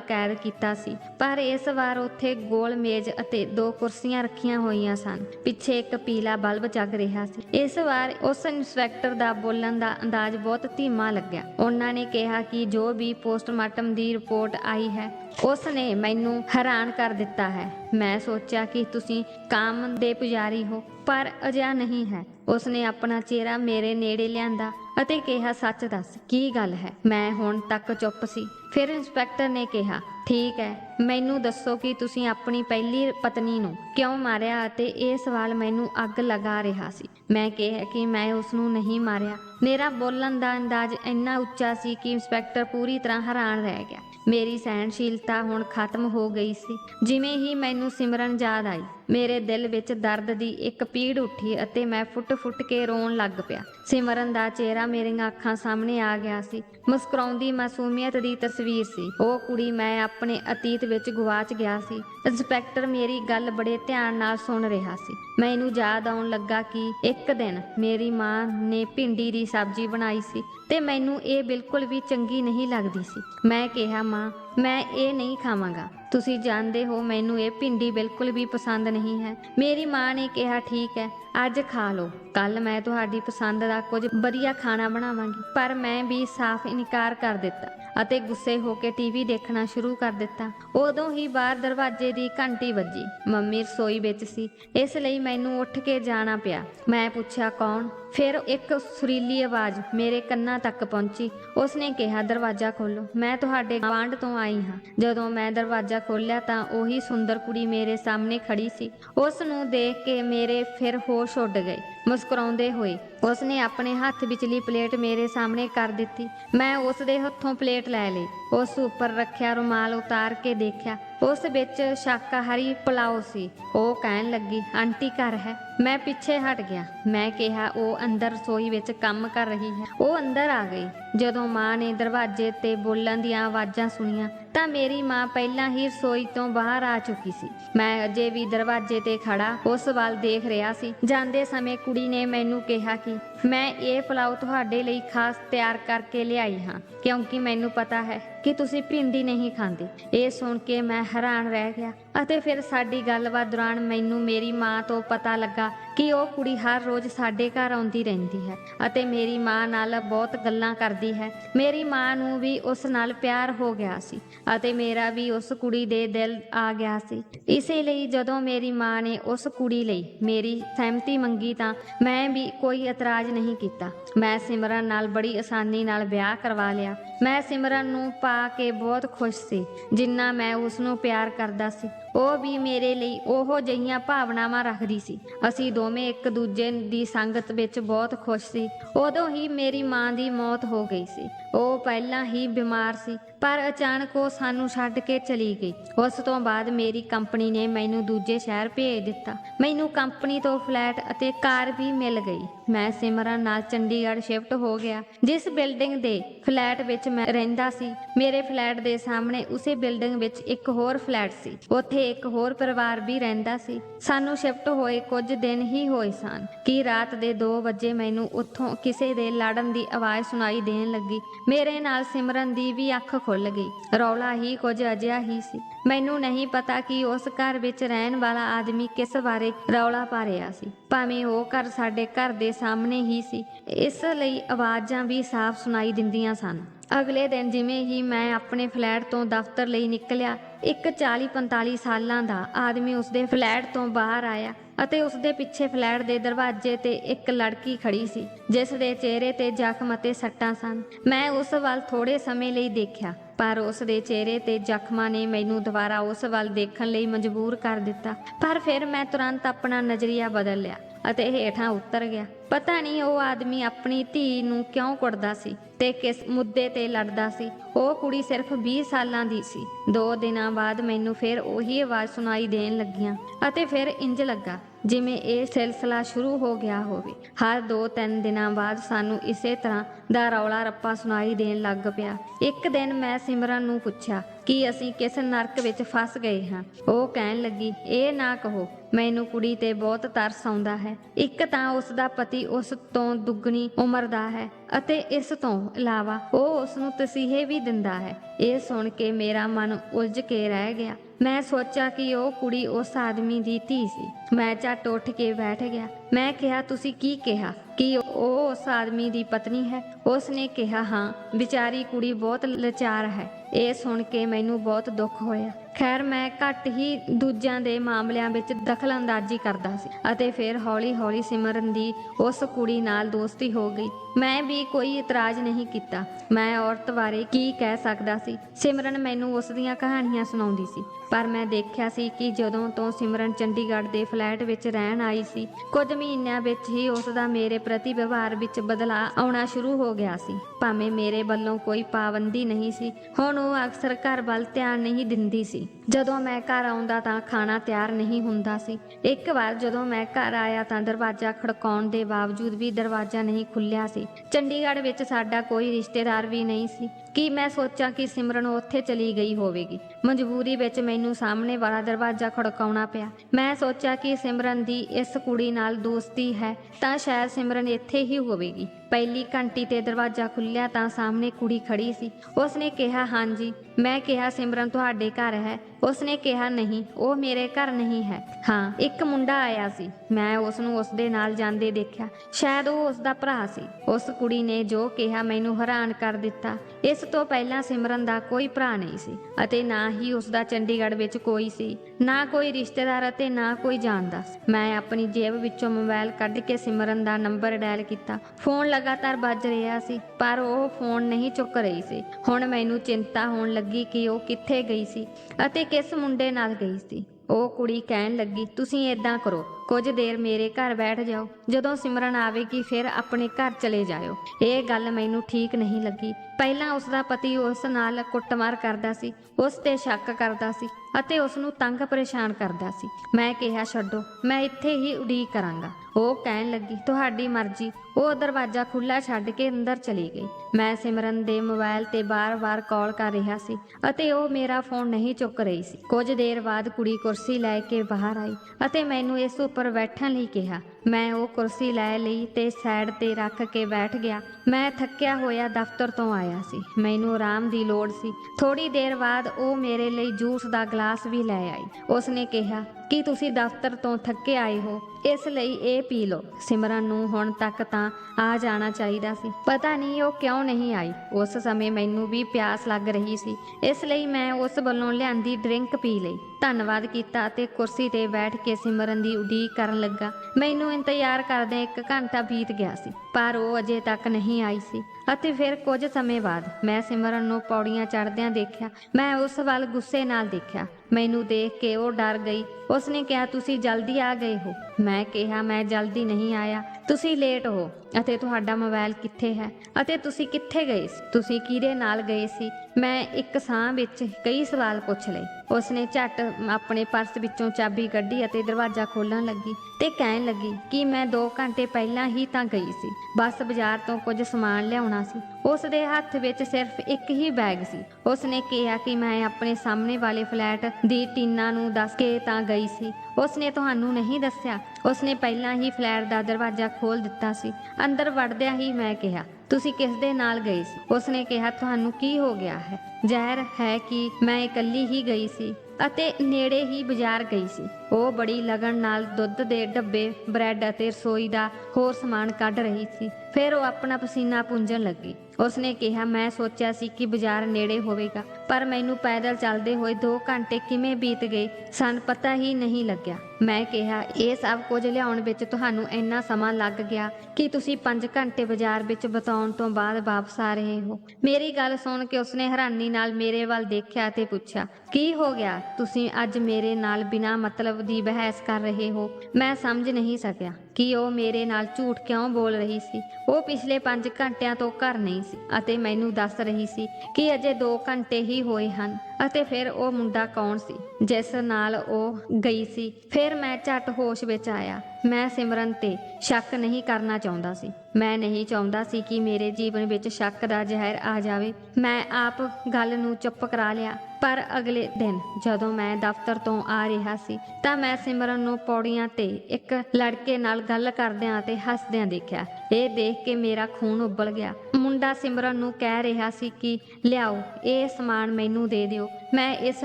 ਕੈਦ ਕੀਤਾ ਸੀ। ਪਰ ਇਸ ਵਾਰ ਉੱਥੇ ਗੋਲ ਮੇਜ਼ ਅਤੇ ਦੋ ਕੁਰਸੀਆਂ ਰੱਖੀਆਂ ਹੋਈਆਂ ਸਨ। ਪਿੱਛੇ ਇੱਕ ਪੀਲਾ ਬਲਬ ਜਗ ਰਿਹਾ ਸੀ। ਇਸ ਵਾਰ ਉਸ ਇੰਸਪੈਕਟਰ ਦਾ ਬੋਲਣ ਦਾ ਅੰਦਾਜ਼ ਬਹੁਤ ਧੀਮਾ ਲੱਗਿਆ। ਉਹਨਾਂ ਨੇ ਕਿਹਾ ਕਿ ਜੋ ਵੀ ਪੋਸਟਮਾਰਟਮ ਦੀ ਰਿਪੋਰਟ ਆਈ ਹੈ ਉਸ ਨੇ ਮੈਨੂੰ ਹੈਰਾਨ ਕਰ ਦਿੱਤਾ ਹੈ। ਮੈਂ ਸੋਚਿਆ ਕਿ ਤੁਸੀਂ ਕਾਮ ਦੇ ਪੁਜਾਰੀ ਹੋ, ਪਰ ਅਜਿਹਾ ਨਹੀਂ ਹੈ। ਉਸਨੇ ਆਪਣਾ ਚਿਹਰਾ ਮੇਰੇ ਨੇੜੇ ਲਿਆਂਦਾ ਅਤੇ ਕਿਹਾ, ਸੱਚ ਦੱਸ, ਕੀ ਗੱਲ ਹੈ? ਮੈਂ ਹੁਣ ਤੱਕ ਚੁੱਪ ਸੀ। ਫਿਰ ਇੰਸਪੈਕਟਰ ਨੇ ਕਿਹਾ, ਠੀਕ ਹੈ, ਮੈਨੂੰ ਦੱਸੋ ਕਿ ਤੁਸੀਂ ਆਪਣੀ ਪਹਿਲੀ ਪਤਨੀ ਨੂੰ ਕਿਉਂ ਮਾਰਿਆ ਅਤੇ ਇਹ ਸਵਾਲ ਮੈਨੂੰ ਅੱਗ ਲਗਾ ਰਿਹਾ ਸੀ। ਮੈਂ ਕਿਹਾ ਕਿ ਮੈਂ ਉਸ ਨੂੰ ਨਹੀਂ ਮਾਰਿਆ। ਮੇਰਾ ਬੋਲਣ ਦਾ ਅੰਦਾਜ਼ ਇੰਨਾ ਉੱਚਾ ਸੀ ਕਿ ਇੰਸਪੈਕਟਰ ਪੂਰੀ ਤਰ੍ਹਾਂ ਹੈਰਾਨ ਰਹਿ ਗਿਆ। ਮੇਰੀ ਸਹਿਣਸ਼ੀਲਤਾ ਹੁਣ ਖਤਮ ਹੋ ਗਈ ਸੀ। ਜਿਵੇਂ ਹੀ ਮੈਨੂੰ ਸਿਮਰਨ ਯਾਦ ਆਈ। ਮੇਰੇ ਦਿਲ ਵਿੱਚ ਦਰਦ ਦੀ ਇੱਕ ਪੀੜ ਉੱਠੀ ਅਤੇ ਮੈਂ ਫੁੱਟ-ਫੁੱਟ ਕੇ ਰੋਣ ਲੱਗ ਪਿਆ। ਸਿਮਰਨ ਦਾ ਚਿਹਰਾ ਮੇਰੀਆਂ ਅੱਖਾਂ ਸਾਹਮਣੇ ਆ ਗਿਆ ਸੀ। ਮੁਸਕਰਾਉਂਦੀ ਮਾਸੂਮੀਅਤ ਦੀ ਤਸਵੀਰ ਸੀ। ਉਹ ਕੁੜੀ ਮੈਂ ਆਪਣੇ ਅਤੀਤ ਵਿੱਚ ਗਵਾਚ ਗਿਆ ਸੀ। ਇੰਸਪੈਕਟਰ ਮੇਰੀ ਗੱਲ ਬੜੇ ਧਿਆਨ ਨਾਲ ਸੁਣ ਰਿਹਾ ਸੀ। ਮੈਨੂੰ ਯਾਦ ਆਉਣ ਲੱਗਾ ਕਿ ਇੱਕ ਦਿਨ ਮੇਰੀ ਮਾਂ ਨੇ ਭਿੰਡੀ ਦੀ ਸਬਜ਼ੀ ਬਣਾਈ ਸੀ ਤੇ ਮੈਨੂੰ ਇਹ ਬਿਲਕੁਲ ਵੀ ਚੰਗੀ ਨਹੀਂ ਲੱਗਦੀ ਸੀ। ਮੈਂ ਕਿਹਾ, ਮਾਂ ਮੈਂ ਇਹ ਨਹੀਂ ਖਾਵਾਂਗਾ। ਤੁਸੀਂ ਜਾਣਦੇ ਹੋ, ਮੈਨੂੰ ਇਹ ਭਿੰਡੀ ਬਿਲਕੁਲ ਵੀ ਪਸੰਦ ਨਹੀਂ ਹੈ। ਮੇਰੀ ਮਾਂ ਨੇ ਕਿਹਾ, ਠੀਕ ਹੈ, ਅੱਜ ਖਾ ਲਓ। ਕੱਲ ਮੈਂ ਤੁਹਾਡੀ ਪਸੰਦ ਦਾ ਕੁਝ ਵਧੀਆ ਖਾਣਾ ਬਣਾਵਾਂਗੀ। ਪਰ ਮੈਂ ਵੀ ਸਾਫ਼ ਇਨਕਾਰ ਕਰ ਦਿੱਤਾ ਅਤੇ ਗੁੱਸੇ ਹੋ ਕੇ ਟੀਵੀ ਦੇਖਣਾ ਸ਼ੁਰੂ ਕਰ ਦਿੱਤਾ। ਉਦੋਂ ਹੀ ਬਾਹਰ ਦਰਵਾਜ਼ੇ ਦੀ ਘੰਟੀ ਵੱਜੀ। ਮੰਮੀ ਰਸੋਈ ਵਿੱਚ ਸੀ। ਇਸ ਲਈ ਮੈਨੂੰ ਉੱਠ ਕੇ ਜਾਣਾ ਪਿਆ। ਮੈਂ ਪੁੱਛਿਆ, ਕੌਣ? ਫਿਰ ਇੱਕ ਸੁਰੀਲੀ ਆਵਾਜ਼ ਮੇਰੇ ਕੰਨਾਂ ਤੱਕ ਪਹੁੰਚੀ। ਉਸਨੇ ਕਿਹਾ, ਦਰਵਾਜ਼ਾ ਖੋਲੋ ਮੈਂ ਤੁਹਾਡੇ ਗਵਾਂਢ ਤੋਂ ਆਈ ਹਾਂ। ਜਦੋਂ ਮੈਂ ਦਰਵਾਜ਼ਾ ਖੋਲ੍ਹਿਆ ਤਾਂ ਉਹੀ ਸੁੰਦਰ ਕੁੜੀ ਮੇਰੇ ਸਾਹਮਣੇ ਖੜੀ ਸੀ। ਉਸ ਨੂੰ ਦੇਖ ਕੇ ਮੇਰੇ ਫਿਰ ਹੋਸ਼ ਉੱਡ ਗਏ, ਮੁਸਕਰਾਉਂਦੇ ਹੋਏ। ਉਸਨੇ ਆਪਣੇ ਹੱਥ ਵਿਚਲੀ ਪਲੇਟ ਮੇਰੇ ਸਾਹਮਣੇ ਕਰ ਦਿੱਤੀ। ਮੈਂ ਉਸ ਦੇ ਹੱਥੋਂ ਪਲੇਟ ਲੈ ਲਈ। ਉਸ ਉੱਪਰ ਰੱਖਿਆ, ਰੁਮਾਲ ਉਤਾਰ ਕੇ ਦੇਖਿਆ। ਉਸ ਵਿੱਚ ਸ਼ਾਕਾਹਾਰੀ ਪੁਲਾਓ ਸੀ। ਉਹ ਕਹਿਣ ਲੱਗੀ, ਆਂਟੀ ਘਰ ਹੈ। ਮੈਂ ਪਿੱਛੇ ਹਟ ਗਿਆ। ਮੈਂ ਕਿਹਾ, ਉਹ ਅੰਦਰ ਰਸੋਈ ਵਿੱਚ ਕੰਮ ਕਰ ਰਹੀ ਹੈ। ਉਹ ਅੰਦਰ ਆ ਗਈ। ਜਦੋਂ ਮਾਂ ਨੇ ਦਰਵਾਜ਼ੇ ਤੇ ਬੋਲਣ ਦੀਆਂ ਆਵਾਜ਼ਾਂ ਸੁਣੀਆਂ, ਤਾਂ ਮੇਰੀ ਮਾਂ ਪਹਿਲਾਂ ਹੀ ਰਸੋਈ ਤੋਂ ਬਾਹਰ ਆ ਚੁੱਕੀ ਸੀ। ਮੈਂ ਅਜੇ ਵੀ ਦਰਵਾਜ਼ੇ ਤੇ ਖੜਾ ਉਸ ਵੱਲ ਦੇਖ ਰਿਹਾ ਸੀ। ਜਾਂਦੇ ਸਮੇਂ ਕੁੜੀ ਨੇ ਮੈਨੂੰ ਕਿਹਾ ਕਿ ਮੈਂ ਇਹ ਪੁਲਾਓ ਤੁਹਾਡੇ ਲਈ ਖਾਸ ਤਿਆਰ ਕਰਕੇ ਲਿਆਈ ਹਾਂ, ਕਿਉਂਕਿ ਮੈਨੂੰ ਪਤਾ ਹੈ ਕਿ ਤੁਸੀਂ ਭਿੰਡੀ ਨਹੀਂ ਖਾਂਦੇ। ਇਹ ਸੁਣ ਕੇ ਮੈਂ ਹੈਰਾਨ ਰਹਿ ਗਿਆ ਅਤੇ ਫਿਰ ਸਾਡੀ ਗੱਲਬਾਤ ਦੌਰਾਨ ਮੈਨੂੰ ਮੇਰੀ ਮਾਂ ਤੋਂ ਪਤਾ ਲੱਗਾ ਕਿ ਉਹ ਕੁੜੀ ਹਰ ਰੋਜ਼ ਸਾਡੇ ਘਰ ਆਉਂਦੀ ਰਹਿੰਦੀ ਹੈ ਅਤੇ ਮੇਰੀ ਮਾਂ ਨਾਲ ਬਹੁਤ ਗੱਲਾਂ ਕਰਦੀ ਹੈ। ਮੇਰੀ ਮਾਂ ਨੂੰ ਵੀ ਉਸ ਨਾਲ ਪਿਆਰ ਹੋ ਗਿਆ ਸੀ ਅਤੇ ਮੇਰਾ ਵੀ ਉਸ ਕੁੜੀ ਦੇ ਦਿਲ ਆ ਗਿਆ ਸੀ। ਇਸੇ ਲਈ ਜਦੋਂ ਮੇਰੀ ਮਾਂ ਨੇ ਉਸ ਕੁੜੀ ਲਈ ਮੇਰੀ ਸਹਿਮਤੀ ਮੰਗੀ ਤਾਂ ਮੈਂ ਵੀ ਕੋਈ ਇਤਰਾਜ਼ ਨਹੀਂ ਕੀਤਾ। ਮੈਂ ਸਿਮਰਨ ਨਾਲ ਬੜੀ ਆਸਾਨੀ ਨਾਲ ਵਿਆਹ ਕਰਵਾ ਲਿਆ। ਮੈਂ ਸਿਮਰਨ ਨੂੰ ਪਾ ਕੇ ਬਹੁਤ ਖੁਸ਼ ਸੀ, ਜਿੰਨਾ ਮੈਂ ਉਸ ਨੂੰ ਪਿਆਰ ਕਰਦਾ ਸੀ। ਉਹ ਵੀ ਮੇਰੇ ਲਈ ਉਹੋ ਜਿਹੀਆਂ ਭਾਵਨਾਵਾਂ ਰੱਖਦੀ ਸੀ। ਅਸੀਂ ਦੋਵੇਂ ਇੱਕ ਦੂਜੇ ਦੀ ਸੰਗਤ ਵਿੱਚ ਬਹੁਤ ਖੁਸ਼ ਸੀ। ਉਦੋਂ ਹੀ ਮੇਰੀ ਮਾਂ ਦੀ ਮੌਤ ਹੋ ਗਈ ਸੀ। ਉਹ ਪਹਿਲਾਂ ਹੀ ਬਿਮਾਰ ਸੀ, ਪਰ ਅਚਾਨਕ ਉਹ ਸਾਨੂੰ ਛੱਡ ਕੇ ਚਲੀ ਗਈ। ਉਸ ਤੋਂ ਬਾਅਦ ਮੇਰੀ ਕੰਪਨੀ ਨੇ ਮੈਨੂੰ ਦੂਜੇ ਸ਼ਹਿਰ ਭੇਜ ਦਿੱਤਾ। ਮੈਨੂੰ ਕੰਪਨੀ ਤੋਂ ਫਲੈਟ ਅਤੇ ਕਾਰ ਵੀ ਮਿਲ ਗਈ। ਮੈਂ ਸਿਮਰਨ ਨਾਲ ਚੰਡੀਗੜ੍ਹ ਸ਼ਿਫਟ ਹੋ ਗਿਆ। ਜਿਸ ਬਿਲਡਿੰਗ ਦੇ ਫਲੈਟ ਵਿੱਚ ਮੈਂ ਰਹਿੰਦਾ ਸੀ, ਮੇਰੇ ਫਲੈਟ ਦੇ ਸਾਹਮਣੇ ਉਸੇ ਬਿਲਡਿੰਗ ਵਿੱਚ ਇੱਕ ਹੋਰ ਫਲੈਟ ਸੀ। ਉੱਥੇ ਉੱਥੇ ਇੱਕ ਹੋਰ ਪਰਿਵਾਰ ਵੀ ਰਹਿੰਦਾ ਸੀ। ਸਾਨੂੰ ਸ਼ਿਫਟ ਹੋਏ ਕੁਝ ਦਿਨ ਹੀ ਹੋਏ ਸਨ। ਕਿ ਰਾਤ ਦੇ 2 ਵਜੇ ਮੈਨੂੰ ਉੱਥੋਂ ਕਿਸੇ ਦੇ ਲੜਨ ਦੀ ਆਵਾਜ਼ ਸੁਣਾਈ ਦੇਣ ਲੱਗੀ। ਮੇਰੇ ਨਾਲ ਸਿਮਰਨ ਦੀ ਵੀ ਅੱਖ ਖੁੱਲ ਗਈ। ਰੌਲਾ ਹੀ ਕੁਝ ਅਜਿਹਾ ਹੀ ਸੀ। ਮੈਨੂੰ ਨਹੀਂ ਪਤਾ ਕਿ ਉਸ ਘਰ ਵਿੱਚ ਰਹਿਣ ਵਾਲਾ ਆਦਮੀ ਕਿਸ ਬਾਰੇ ਰੌਲਾ ਪਾ ਰਿਹਾ ਸੀ। ਭਾਵੇਂ ਉਹ ਘਰ ਸਾਡੇ ਘਰ ਦੇ ਸਾਹਮਣੇ ਹੀ ਸੀ। ਇਸ ਲਈ ਆਵਾਜ਼ਾਂ ਵੀ ਸਾਫ਼ ਸੁਣਾਈ ਦਿੰਦੀਆਂ ਸਨ। ਅਗਲੇ ਦਿਨ ਜਿਵੇਂ ਹੀ ਮੈਂ ਆਪਣੇ ਫਲੈਟ ਤੋਂ ਦਫ਼ਤਰ ਲਈ ਨਿਕਲਿਆ, ਇੱਕ 40-45 ਸਾਲਾਂ ਦਾ ਆਦਮੀ ਉਸਦੇ ਫਲੈਟ ਤੋਂ ਬਾਹਰ ਆਇਆ ਅਤੇ ਉਸਦੇ ਪਿੱਛੇ ਫਲੈਟ ਦੇ ਦਰਵਾਜ਼ੇ ਤੇ ਇੱਕ ਲੜਕੀ ਖੜੀ ਸੀ, ਜਿਸ ਦੇ ਚਿਹਰੇ ਤੇ ਜ਼ਖਮ ਅਤੇ ਸੱਟਾਂ ਸਨ। ਮੈਂ ਉਸ ਵੱਲ ਥੋੜੇ ਸਮੇਂ ਲਈ ਦੇਖਿਆ, ਪਰ ਉਸ ਦੇ ਚਿਹਰੇ ਤੇ ਜ਼ਖਮਾਂ ਨੇ ਮੈਨੂੰ ਦੁਬਾਰਾ ਉਸ ਵੱਲ ਦੇਖਣ ਲਈ ਮਜਬੂਰ ਕਰ ਦਿੱਤਾ। ਪਰ ਫਿਰ ਮੈਂ ਤੁਰੰਤ ਆਪਣਾ ਨਜ਼ਰੀਆ ਬਦਲ ਲਿਆ। ਅਤੇ ਹੇਠਾਂ ਉਤਰ ਗਿਆ। ਪਤਾ ਨਹੀਂ ਉਹ ਆਦਮੀ ਆਪਣੀ ਧੀ ਨੂੰ ਕਿਉਂ ਕੁੱਟਦਾ ਸੀ ਤੇ ਕਿਸ ਮੁੱਦੇ ਤੇ ਲੜਦਾ ਸੀ। ਉਹ ਕੁੜੀ ਸਿਰਫ 20 ਸਾਲਾਂ ਦੀ ਸੀ। ਦੋ ਦਿਨਾਂ ਬਾਅਦ ਮੈਨੂੰ ਫਿਰ ਉਹੀ ਆਵਾਜ਼ ਸੁਣਾਈ ਦੇਣ ਲੱਗੀਆਂ ਅਤੇ ਫਿਰ ਇੰਜ ਲੱਗਾ, ਜਿਵੇਂ ਇਹ ਸਿਲਸਿਲਾ ਸ਼ੁਰੂ ਹੋ ਗਿਆ ਹੋਵੇ। ਹਰ ਦੋ ਤਿੰਨ ਦਿਨਾਂ ਬਾਅਦ ਸਾਨੂੰ ਇਸੇ ਤਰ੍ਹਾਂ ਦਾ ਰੌਲਾ ਰੱਪਾ ਸੁਣਾਈ ਦੇਣ ਲੱਗ ਪਿਆ। ਇੱਕ ਦਿਨ ਮੈਂ ਸਿਮਰਨ ਨੂੰ ਪੁੱਛਿਆ ਕਿ ਅਸੀਂ ਕਿਸ ਨਰਕ ਵਿੱਚ ਫਸ ਗਏ ਹਾਂ। ਉਹ ਕਹਿਣ ਲੱਗੀ, ਇਹ ਨਾ ਕਹੋ, ਮੈਨੂੰ ਕੁੜੀ ਤੇ ਬਹੁਤ ਤਰਸ ਆਉਂਦਾ ਹੈ। ਇੱਕ ਤਾਂ ਉਸ ਦਾ ਪਤੀ ਉਸ ਤੋਂ ਦੁੱਗਣੀ ਉਮਰ ਦਾ ਹੈ ਅਤੇ ਇਸ ਤੋਂ ਇਲਾਵਾ ਉਹ ਉਸ ਨੂੰ ਤਸੀਹੇ ਵੀ ਦਿੰਦਾ ਹੈ। ਇਹ ਸੁਣ ਕੇ ਮੇਰਾ ਮਨ ਉਲਝ ਕੇ ਰਹਿ ਗਿਆ। ਮੈਂ ਸੋਚਿਆ ਕਿ ਉਹ ਕੁੜੀ ਉਸ ਆਦਮੀ ਦੀ ਧੀ ਸੀ। ਮੈਂ ਝੱਟ ਉੱਠ ਕੇ ਬੈਠ ਗਿਆ। ਮੈਂ ਕਿਹਾ, ਤੁਸੀਂ ਕੀ ਕਿਹਾ? ਕਿ ਉਹ ਉਸ ਆਦਮੀ ਦੀ ਪਤਨੀ ਹੈ? ਉਸ ਨੇ ਕਿਹਾ, ਹਾਂ, ਵਿਚਾਰੀ ਕੁੜੀ ਬਹੁਤ ਲਾਚਾਰ ਹੈ। ਇਹ ਸੁਣ ਕੇ ਮੈਨੂੰ ਬਹੁਤ ਦੁੱਖ ਹੋਇਆ। ਖੈਰ, ਮੈਂ ਘੱਟ ਹੀ ਦੂਜਿਆਂ ਦੇ ਮਾਮਲਿਆਂ ਵਿੱਚ ਦਖਲਅੰਦਾਜ਼ੀ ਕਰਦਾ ਸੀ ਅਤੇ ਫਿਰ ਹੌਲੀ-ਹੌਲੀ ਸਿਮਰਨ ਦੀ ਉਸ ਕੁੜੀ ਨਾਲ ਦੋਸਤੀ ਹੋ ਗਈ। ਮੈਂ ਵੀ ਕੋਈ ਇਤਰਾਜ਼ ਨਹੀਂ ਕੀਤਾ। ਮੈਂ ਔਰਤ ਬਾਰੇ ਕੀ ਕਹਿ ਸਕਦਾ ਸੀ? ਸਿਮਰਨ ਮੈਨੂੰ ਉਸ ਦੀਆਂ ਕਹਾਣੀਆਂ ਸੁਣਾਉਂਦੀ ਸੀ। ਪਰ ਮੈਂ ਦੇਖਿਆ ਸੀ ਕਿ ਜਦੋਂ ਤੋਂ ਸਿਮਰਨ ਚੰਡੀਗੜ੍ਹ ਦੇ ਫਲੈਟ ਵਿੱਚ ਰਹਿਣ ਆਈ ਸੀ, ਕੁਝ ਮਹੀਨਿਆਂ ਵਿੱਚ ਹੀ ਉਸ ਦਾ ਮੇਰੇ ਪ੍ਰਤੀ ਵਿਵਹਾਰ ਵਿੱਚ ਬਦਲਾਅ ਆਉਣਾ ਸ਼ੁਰੂ ਹੋ ਗਿਆ ਸੀ। ਭਾਵੇਂ ਮੇਰੇ ਵੱਲੋਂ ਕੋਈ ਪਾਬੰਦੀ ਨਹੀਂ ਸੀ, ਹੁਣ ਉਹ ਅਕਸਰ ਘਰ ਵੱਲ ਧਿਆਨ ਨਹੀਂ ਦਿੰਦੀ ਸੀ। ਜਦੋਂ ਮੈਂ ਘਰ ਆਉਂਦਾ ਤਾਂ ਖਾਣਾ ਤਿਆਰ ਨਹੀਂ ਹੁੰਦਾ ਸੀ। ਇੱਕ ਵਾਰ ਜਦੋਂ ਮੈਂ ਘਰ ਆਇਆ ਤਾਂ ਦਰਵਾਜ਼ਾ ਖੜਕਾਉਣ ਦੇ ਬਾਵਜੂਦ ਵੀ ਦਰਵਾਜ਼ਾ ਨਹੀਂ ਖੁੱਲਿਆ ਸੀ। ਚੰਡੀਗੜ੍ਹ ਵਿੱਚ ਸਾਡਾ ਕੋਈ ਰਿਸ਼ਤੇਦਾਰ ਵੀ ਨਹੀਂ ਸੀ। ਕਿ ਮੈਂ ਸੋਚਾਂ ਕਿ ਸਿਮਰਨ ਉੱਥੇ ਚਲੀ ਗਈ ਹੋਵੇਗੀ? ਮਜਬੂਰੀ ਵਿੱਚ ਮੈਨੂੰ ਸਾਹਮਣੇ ਵਾਲਾ ਦਰਵਾਜ਼ਾ ਖੜਕਾਉਣਾ ਪਿਆ। ਮੈਂ ਸੋਚਿਆ ਕਿ ਸਿਮਰਨ ਦੀ ਇਸ ਕੁੜੀ ਨਾਲ ਦੋਸਤੀ ਹੈ, ਤਾਂ ਸ਼ਾਇਦ ਸਿਮਰਨ ਇੱਥੇ ਹੀ ਹੋਵੇਗੀ। ਪਹਿਲੀ ਘੰਟੀ ਤੇ ਦਰਵਾਜ਼ਾ ਖੁੱਲਿਆ ਤਾਂ ਸਾਹਮਣੇ ਕੁੜੀ ਖੜੀ ਸੀ। ਉਸਨੇ ਕਿਹਾ, ਹਾਂਜੀ, ਮੈਂ ਕਿਹਾ ਸਿਮਰਨ ਤੁਹਾਡੇ ਘਰ ਹੈ। ਉਸਨੇ ਕਿਹਾ, ਨਹੀਂ, ਉਹ ਮੇਰੇ ਘਰ ਨਹੀਂ ਹੈ। ਹਾਂ, ਇੱਕ ਮੁੰਡਾ ਆਇਆ ਸੀ। ਮੈਂ ਉਸ ਨੂੰ ਉਸ ਦੇ ਨਾਲ ਜਾਂਦੇ ਦੇਖਿਆ। ਸ਼ਾਇਦ ਉਹ ਉਸ ਦਾ ਭਰਾ ਸੀ। ਉਸ ਕੁੜੀ ਨੇ ਜੋ ਕਿਹਾ ਮੈਨੂੰ ਹੈਰਾਨ ਕਰ ਦਿੱਤਾ। ਇਸ ਤੋਂ ਪਹਿਲਾਂ ਸਿਮਰਨ ਦਾ ਕੋਈ ਭਰਾ ਨਹੀਂ ਸੀ ਅਤੇ ਨਾ ਹੀ ਉਸ ਦਾ ਚੰਡੀਗੜ੍ਹ ਵਿੱਚ ਕੋਈ ਸੀ, ਨਾ ਕੋਈ ਰਿਸ਼ਤੇਦਾਰ ਅਤੇ ਨਾ ਕੋਈ ਜਾਣਦਾ ਮੈਂ ਆਪਣੀ ਜੇਬ ਵਿੱਚੋਂ ਮੋਬਾਈਲ ਕੱਢ ਕੇ ਸਿਮਰਨ ਦਾ ਨੰਬਰ ਡਾਇਲ ਕੀਤਾ। ਫੋਨ ਲਗਾਤਾਰ ਵੱਜ ਰਿਹਾ ਸੀ, ਪਰ ਉਹ ਫੋਨ ਨਹੀਂ ਚੁੱਕ ਰਹੀ ਸੀ। ਹੁਣ ਮੈਨੂੰ ਚਿੰਤਾ ਹੋਣ ਲੱਗੀ ਕਿ ਉਹ ਕਿੱਥੇ ਗਈ ਸੀ ਅਤੇ ਕਿਸ ਮੁੰਡੇ ਨਾਲ ਗਈ ਸੀ। ਉਹ ਕੁੜੀ ਕਹਿਣ ਲੱਗੀ, ਤੁਸੀਂ ਏਦਾਂ ਕਰੋ ਕੁਝ ਦੇਰ ਮੇਰੇ ਘਰ ਬੈਠ ਜਾਓ। ਜਦੋਂ ਸਿਮਰਨ ਆਵੇਗੀ, ਫਿਰ ਆਪਣੇ ਘਰ ਚਲੇ ਜਾਇਓ। ਇਹ ਗੱਲ ਮੈਨੂੰ ਠੀਕ ਨਹੀਂ ਲੱਗੀ। ਪਹਿਲਾਂ ਉਸ ਦਾ ਪਤੀ ਉਸ ਨਾਲ ਕੁੱਟਮਾਰ ਕਰਦਾ ਸੀ, ਉਸ ਤੇ ਸ਼ੱਕ ਕਰਦਾ ਸੀ ਅਤੇ ਉਸ ਨੂੰ ਤੰਗ ਪਰੇਸ਼ਾਨ ਕਰਦਾ ਸੀ। ਮੈਂ ਕਿਹਾ, ਛੱਡੋ, ਮੈਂ ਇੱਥੇ ਹੀ ਉਡੀਕ ਕਰਾਂਗਾ। ਉਹ ਕਹਿਣ ਲੱਗੀ, ਤੁਹਾਡੀ ਮਰਜ਼ੀ। ਉਹ ਦਰਵਾਜ਼ਾ ਖੁੱਲਾ ਛੱਡ ਕੇ ਅੰਦਰ ਚਲੀ ਗਈ। ਮੈਂ ਸਿਮਰਨ ਦੇ ਮੋਬਾਈਲ ਤੇ ਬਾਰ-ਬਾਰ ਕਾਲ ਕਰ ਰਿਹਾ ਸੀ ਅਤੇ ਉਹ ਮੇਰਾ ਫੋਨ ਨਹੀਂ ਚੁੱਕ ਰਹੀ ਸੀ। ਕੁਝ ਦੇਰ ਬਾਅਦ ਕੁੜੀ ਕੁਰਸੀ ਲੈ ਕੇ ਬਾਹਰ ਆਈ ਅਤੇ ਮੈਨੂੰ ਇਸ ਉੱਪਰ ਬੈਠਣ ਲਈ ਕਿਹਾ। ਮੈਂ ਉਹ ਕੁਰਸੀ ਲੈ ਲਈ ਤੇ ਸਾਈਡ ਤੇ ਰੱਖ ਕੇ ਬੈਠ ਗਿਆ। ਮੈਂ ਥੱਕਿਆ ਹੋਇਆ ਦਫ਼ਤਰ ਤੋਂ ਆਇਆ ਸੀ। ਮੈਨੂੰ ਆਰਾਮ ਦੀ ਲੋੜ ਸੀ। ਥੋੜੀ ਦੇਰ ਬਾਅਦ ਉਹ ਮੇਰੇ ਲਈ ਜੂਸ ਦਾ ਗਲਾਸ ਵੀ ਲੈ ਆਈ। ਉਸਨੇ ਕਿਹਾ, ਕਿ ਤੁਸੀਂ ਦਫ਼ਤਰ ਤੋਂ ਥੱਕੇ ਆਏ ਹੋ? ਇਸ ਲਈ ਇਹ ਪੀ ਲਓ। ਸਿਮਰਨ ਨੂੰ ਹੁਣ ਤੱਕ ਤਾਂ ਆ ਜਾਣਾ ਚਾਹੀਦਾ ਸੀ। ਪਤਾ ਨਹੀਂ ਉਹ ਕਿਉਂ ਨਹੀਂ ਆਈ। ਉਸ ਸਮੇਂ ਮੈਨੂੰ ਵੀ ਪਿਆਸ ਲੱਗ ਰਹੀ ਸੀ। ਇਸ ਲਈ ਮੈਂ ਉਸ ਵੱਲੋਂ ਲਿਆਂਦੀ ਡਰਿੰਕ ਪੀ ਲਈ। ਧੰਨਵਾਦ ਕੀਤਾ ਅਤੇ ਕੁਰਸੀ ਤੇ ਬੈਠ ਕੇ ਸਿਮਰਨ ਦੀ ਉਡੀਕ ਕਰਨ ਲੱਗਾ। ਮੈਨੂੰ ਇੰਤਜ਼ਾਰ ਕਰਦਿਆਂ ਇੱਕ ਘੰਟਾ ਬੀਤ ਗਿਆ ਸੀ। ਪਰ ਉਹ ਅਜੇ ਤੱਕ ਨਹੀਂ ਆਈ ਸੀ। ਅਤੇ ਫਿਰ ਕੁਝ ਸਮੇਂ ਬਾਅਦ ਮੈਂ ਸਿਮਰਨ ਨੂੰ ਪੌੜੀਆਂ ਚੜ੍ਹਦਿਆਂ ਦੇਖਿਆ। ਮੈਂ ਉਸ ਵੱਲ ਗੁੱਸੇ ਨਾਲ ਦੇਖਿਆ। ਮੈਨੂੰ ਦੇਖ ਕੇ ਉਹ ਡਰ ਗਈ। ਉਸਨੇ ਕਿਹਾ, ਤੁਸੀਂ ਜਲਦੀ ਆ ਗਏ ਹੋ। ਮੈਂ ਕਿਹਾ, ਮੈਂ ਜਲਦੀ ਨਹੀਂ ਆਇਆ। ਤੁਸੀਂ ਲੇਟ ਹੋ। ਅਤੇ ਤੁਹਾਡਾ ਮੋਬਾਈਲ ਕਿੱਥੇ ਹੈ? ਅਤੇ ਤੁਸੀਂ ਕਿੱਥੇ ਗਏ ਸੀ? ਤੁਸੀਂ ਕਿਹਦੇ ਨਾਲ ਗਏ ਸੀ? ਮੈਂ ਇੱਕ ਸਾਹ ਵਿੱਚ ਕਈ ਸਵਾਲ ਪੁੱਛ ਲਏ। ਉਸਨੇ ਝੱਟ ਆਪਣੇ ਪਰਸ ਵਿੱਚੋਂ ਚਾਬੀ ਕੱਢੀ ਅਤੇ ਦਰਵਾਜ਼ਾ ਖੋਲ੍ਹਣ ਲੱਗੀ ਤੇ ਕਹਿਣ ਲੱਗੀ ਕਿ ਮੈਂ 2 ਘੰਟੇ ਪਹਿਲਾਂ ਹੀ ਤਾਂ ਗਈ ਸੀ। ਬਸ ਬਾਜ਼ਾਰ ਤੋਂ ਕੁਝ ਸਮਾਨ ਲਿਆਉਣਾ ਸੀ। ਉਸ ਦੇ ਹੱਥ ਵਿੱਚ ਸਿਰਫ ਇੱਕ ਹੀ ਬੈਗ ਸੀ। ਉਸਨੇ ਕਿਹਾ ਕਿ ਮੈਂ ਆਪਣੇ ਸਾਹਮਣੇ ਵਾਲੇ ਫਲੈਟ ਦੀ ਟੀਨਾ ਨੂੰ ਦੱਸ ਕੇ ਤਾਂ ਗਈ ਸੀ। ਉਸਨੇ ਤੁਹਾਨੂੰ ਨਹੀਂ ਦੱਸਿਆ। ਉਸਨੇ ਪਹਿਲਾਂ ਹੀ ਫਲੈਟ ਦਾ ਦਰਵਾਜ਼ਾ ਖੋਲ ਦਿੱਤਾ ਸੀ। ਅੰਦਰ ਵੜਦਿਆਂ ਹੀ ਮੈਂ ਕਿਹਾ, ਤੁਸੀਂ ਕਿਸ ਦੇ ਨਾਲ ਗਏ ਸੀ? ਉਸਨੇ ਕਿਹਾ, ਤੁਹਾਨੂੰ ਕੀ ਹੋ ਗਿਆ ਹੈ? ਜ਼ਹਿਰ ਹੈ ਕਿ ਮੈਂ ਇਕੱਲੀ ਹੀ ਗਈ ਸੀ ਅਤੇ ਨੇੜੇ ਹੀ ਬਾਜ਼ਾਰ ਗਈ ਸੀ। ਉਹ ਬੜੀ ਲਗਨ ਨਾਲ ਦੁੱਧ ਦੇ ਡੱਬੇ, ਬ੍ਰੈਡ ਅਤੇ ਰਸੋਈ ਦਾ ਹੋਰ ਸਮਾਨ ਕੱਢ ਰਹੀ ਸੀ। ਫਿਰ ਉਹ ਆਪਣਾ ਪਸੀਨਾ ਪੂੰਝਣ ਲੱਗੀ। ਉਸਨੇ ਕਿਹਾ, ਮੈਂ ਸੋਚਿਆ ਸੀ ਕਿ ਬਾਜ਼ਾਰ ਨੇੜੇ ਹੋਵੇਗਾ, ਪਰ ਮੈਨੂੰ ਪੈਦਲ ਚੱਲਦੇ ਹੋਏ 2 ਘੰਟੇ ਕਿਵੇਂ ਬੀਤ ਗਏ, ਸਨ ਪਤਾ ਹੀ ਨਹੀਂ ਲੱਗਿਆ। ਮੈਂ ਕਿਹਾ, ਇਹ ਸਭ ਕੁਝ ਲਿਆਉਣ ਵਿੱਚ ਤੁਹਾਨੂੰ ਇੰਨਾ ਸਮਾਂ ਲੱਗ ਗਿਆ ਕਿ ਤੁਸੀਂ 5 ਘੰਟੇ ਬਾਜ਼ਾਰ ਵਿੱਚ ਬਿਤਾਉਣ ਤੋਂ ਬਾਅਦ ਵਾਪਸ ਆ ਰਹੇ ਹੋ? ਮੇਰੀ ਗੱਲ ਸੁਣ ਕੇ ਉਸਨੇ ਹੈਰਾਨੀ ਨਾਲ ਮੇਰੇ ਵੱਲ ਦੇਖਿਆ ਤੇ ਪੁੱਛਿਆ, ਕੀ ਹੋ ਗਿਆ? ਤੁਸੀਂ ਅੱਜ ਮੇਰੇ ਨਾਲ ਬਿਨਾਂ ਮਤਲਬ ਦੀ ਬਹਿਸ ਕਰ ਰਹੇ ਹੋ? ਮੈਂ ਸਮਝ ਨਹੀਂ ਸਕਿਆ ਕਿ ਉਹ ਮੇਰੇ ਨਾਲ ਝੂਠ ਕਿਉਂ ਬੋਲ ਰਹੀ ਸੀ। ਉਹ ਪਿਛਲੇ 5 ਘੰਟਿਆਂ ਤੋਂ ਘਰ ਨਹੀਂ ਸੀ ਅਤੇ ਮੈਨੂੰ ਦੱਸ ਰਹੀ ਸੀ ਕਿ ਅਜੇ 2 ਘੰਟੇ ਹੀ ਹੋਏ ਹਨ ਅਤੇ ਫਿਰ ਉਹ ਮੁੰਡਾ ਕੌਣ ਸੀ? ਜਿਸ ਨਾਲ ਉਹ ਗਈ ਸੀ। ਫਿਰ ਮੈਂ ਝਟ ਹੋਸ਼ ਵਿੱਚ ਆਇਆ। ਮੈਂ ਸਿਮਰਨ ਤੇ ਸ਼ੱਕ ਨਹੀਂ ਕਰਨਾ ਚਾਹੁੰਦਾ ਸੀ। ਮੈਂ ਨਹੀਂ ਚਾਹੁੰਦਾ ਸੀ ਕਿ ਮੇਰੇ ਜੀਵਨ ਵਿੱਚ ਸ਼ੱਕ ਦਾ ਜ਼ਹਿਰ ਆ ਜਾਵੇ। ਮੈਂ ਆਪ ਗੱਲ ਨੂੰ ਚੁੱਪ ਕਰਾ ਲਿਆ। ਪਰ ਅਗਲੇ ਦਿਨ ਜਦੋਂ ਮੈਂ ਦਫ਼ਤਰ ਤੋਂ ਆ ਰਿਹਾ ਸੀ ਤਾਂ ਮੈਂ ਸਿਮਰਨ ਨੂੰ ਪੌੜੀਆਂ ਤੇ ਇੱਕ ਲੜਕੇ ਨਾਲ ਗੱਲ ਕਰਦਿਆਂ ਤੇ ਹੱਸਦਿਆਂ ਦੇਖਿਆ। ਇਹ ਦੇਖ ਕੇ ਮੇਰਾ ਖੂਨ ਉਬਲ ਗਿਆ। ਮੁੰਡਾ ਸਿਮਰਨ ਨੂੰ ਕਹਿ ਰਿਹਾ ਸੀ ਕਿ, ਲਿਆਓ, ਇਹ ਸਮਾਨ ਮੈਨੂੰ ਦੇ ਦਿਓ। ਮੈਂ ਇਸ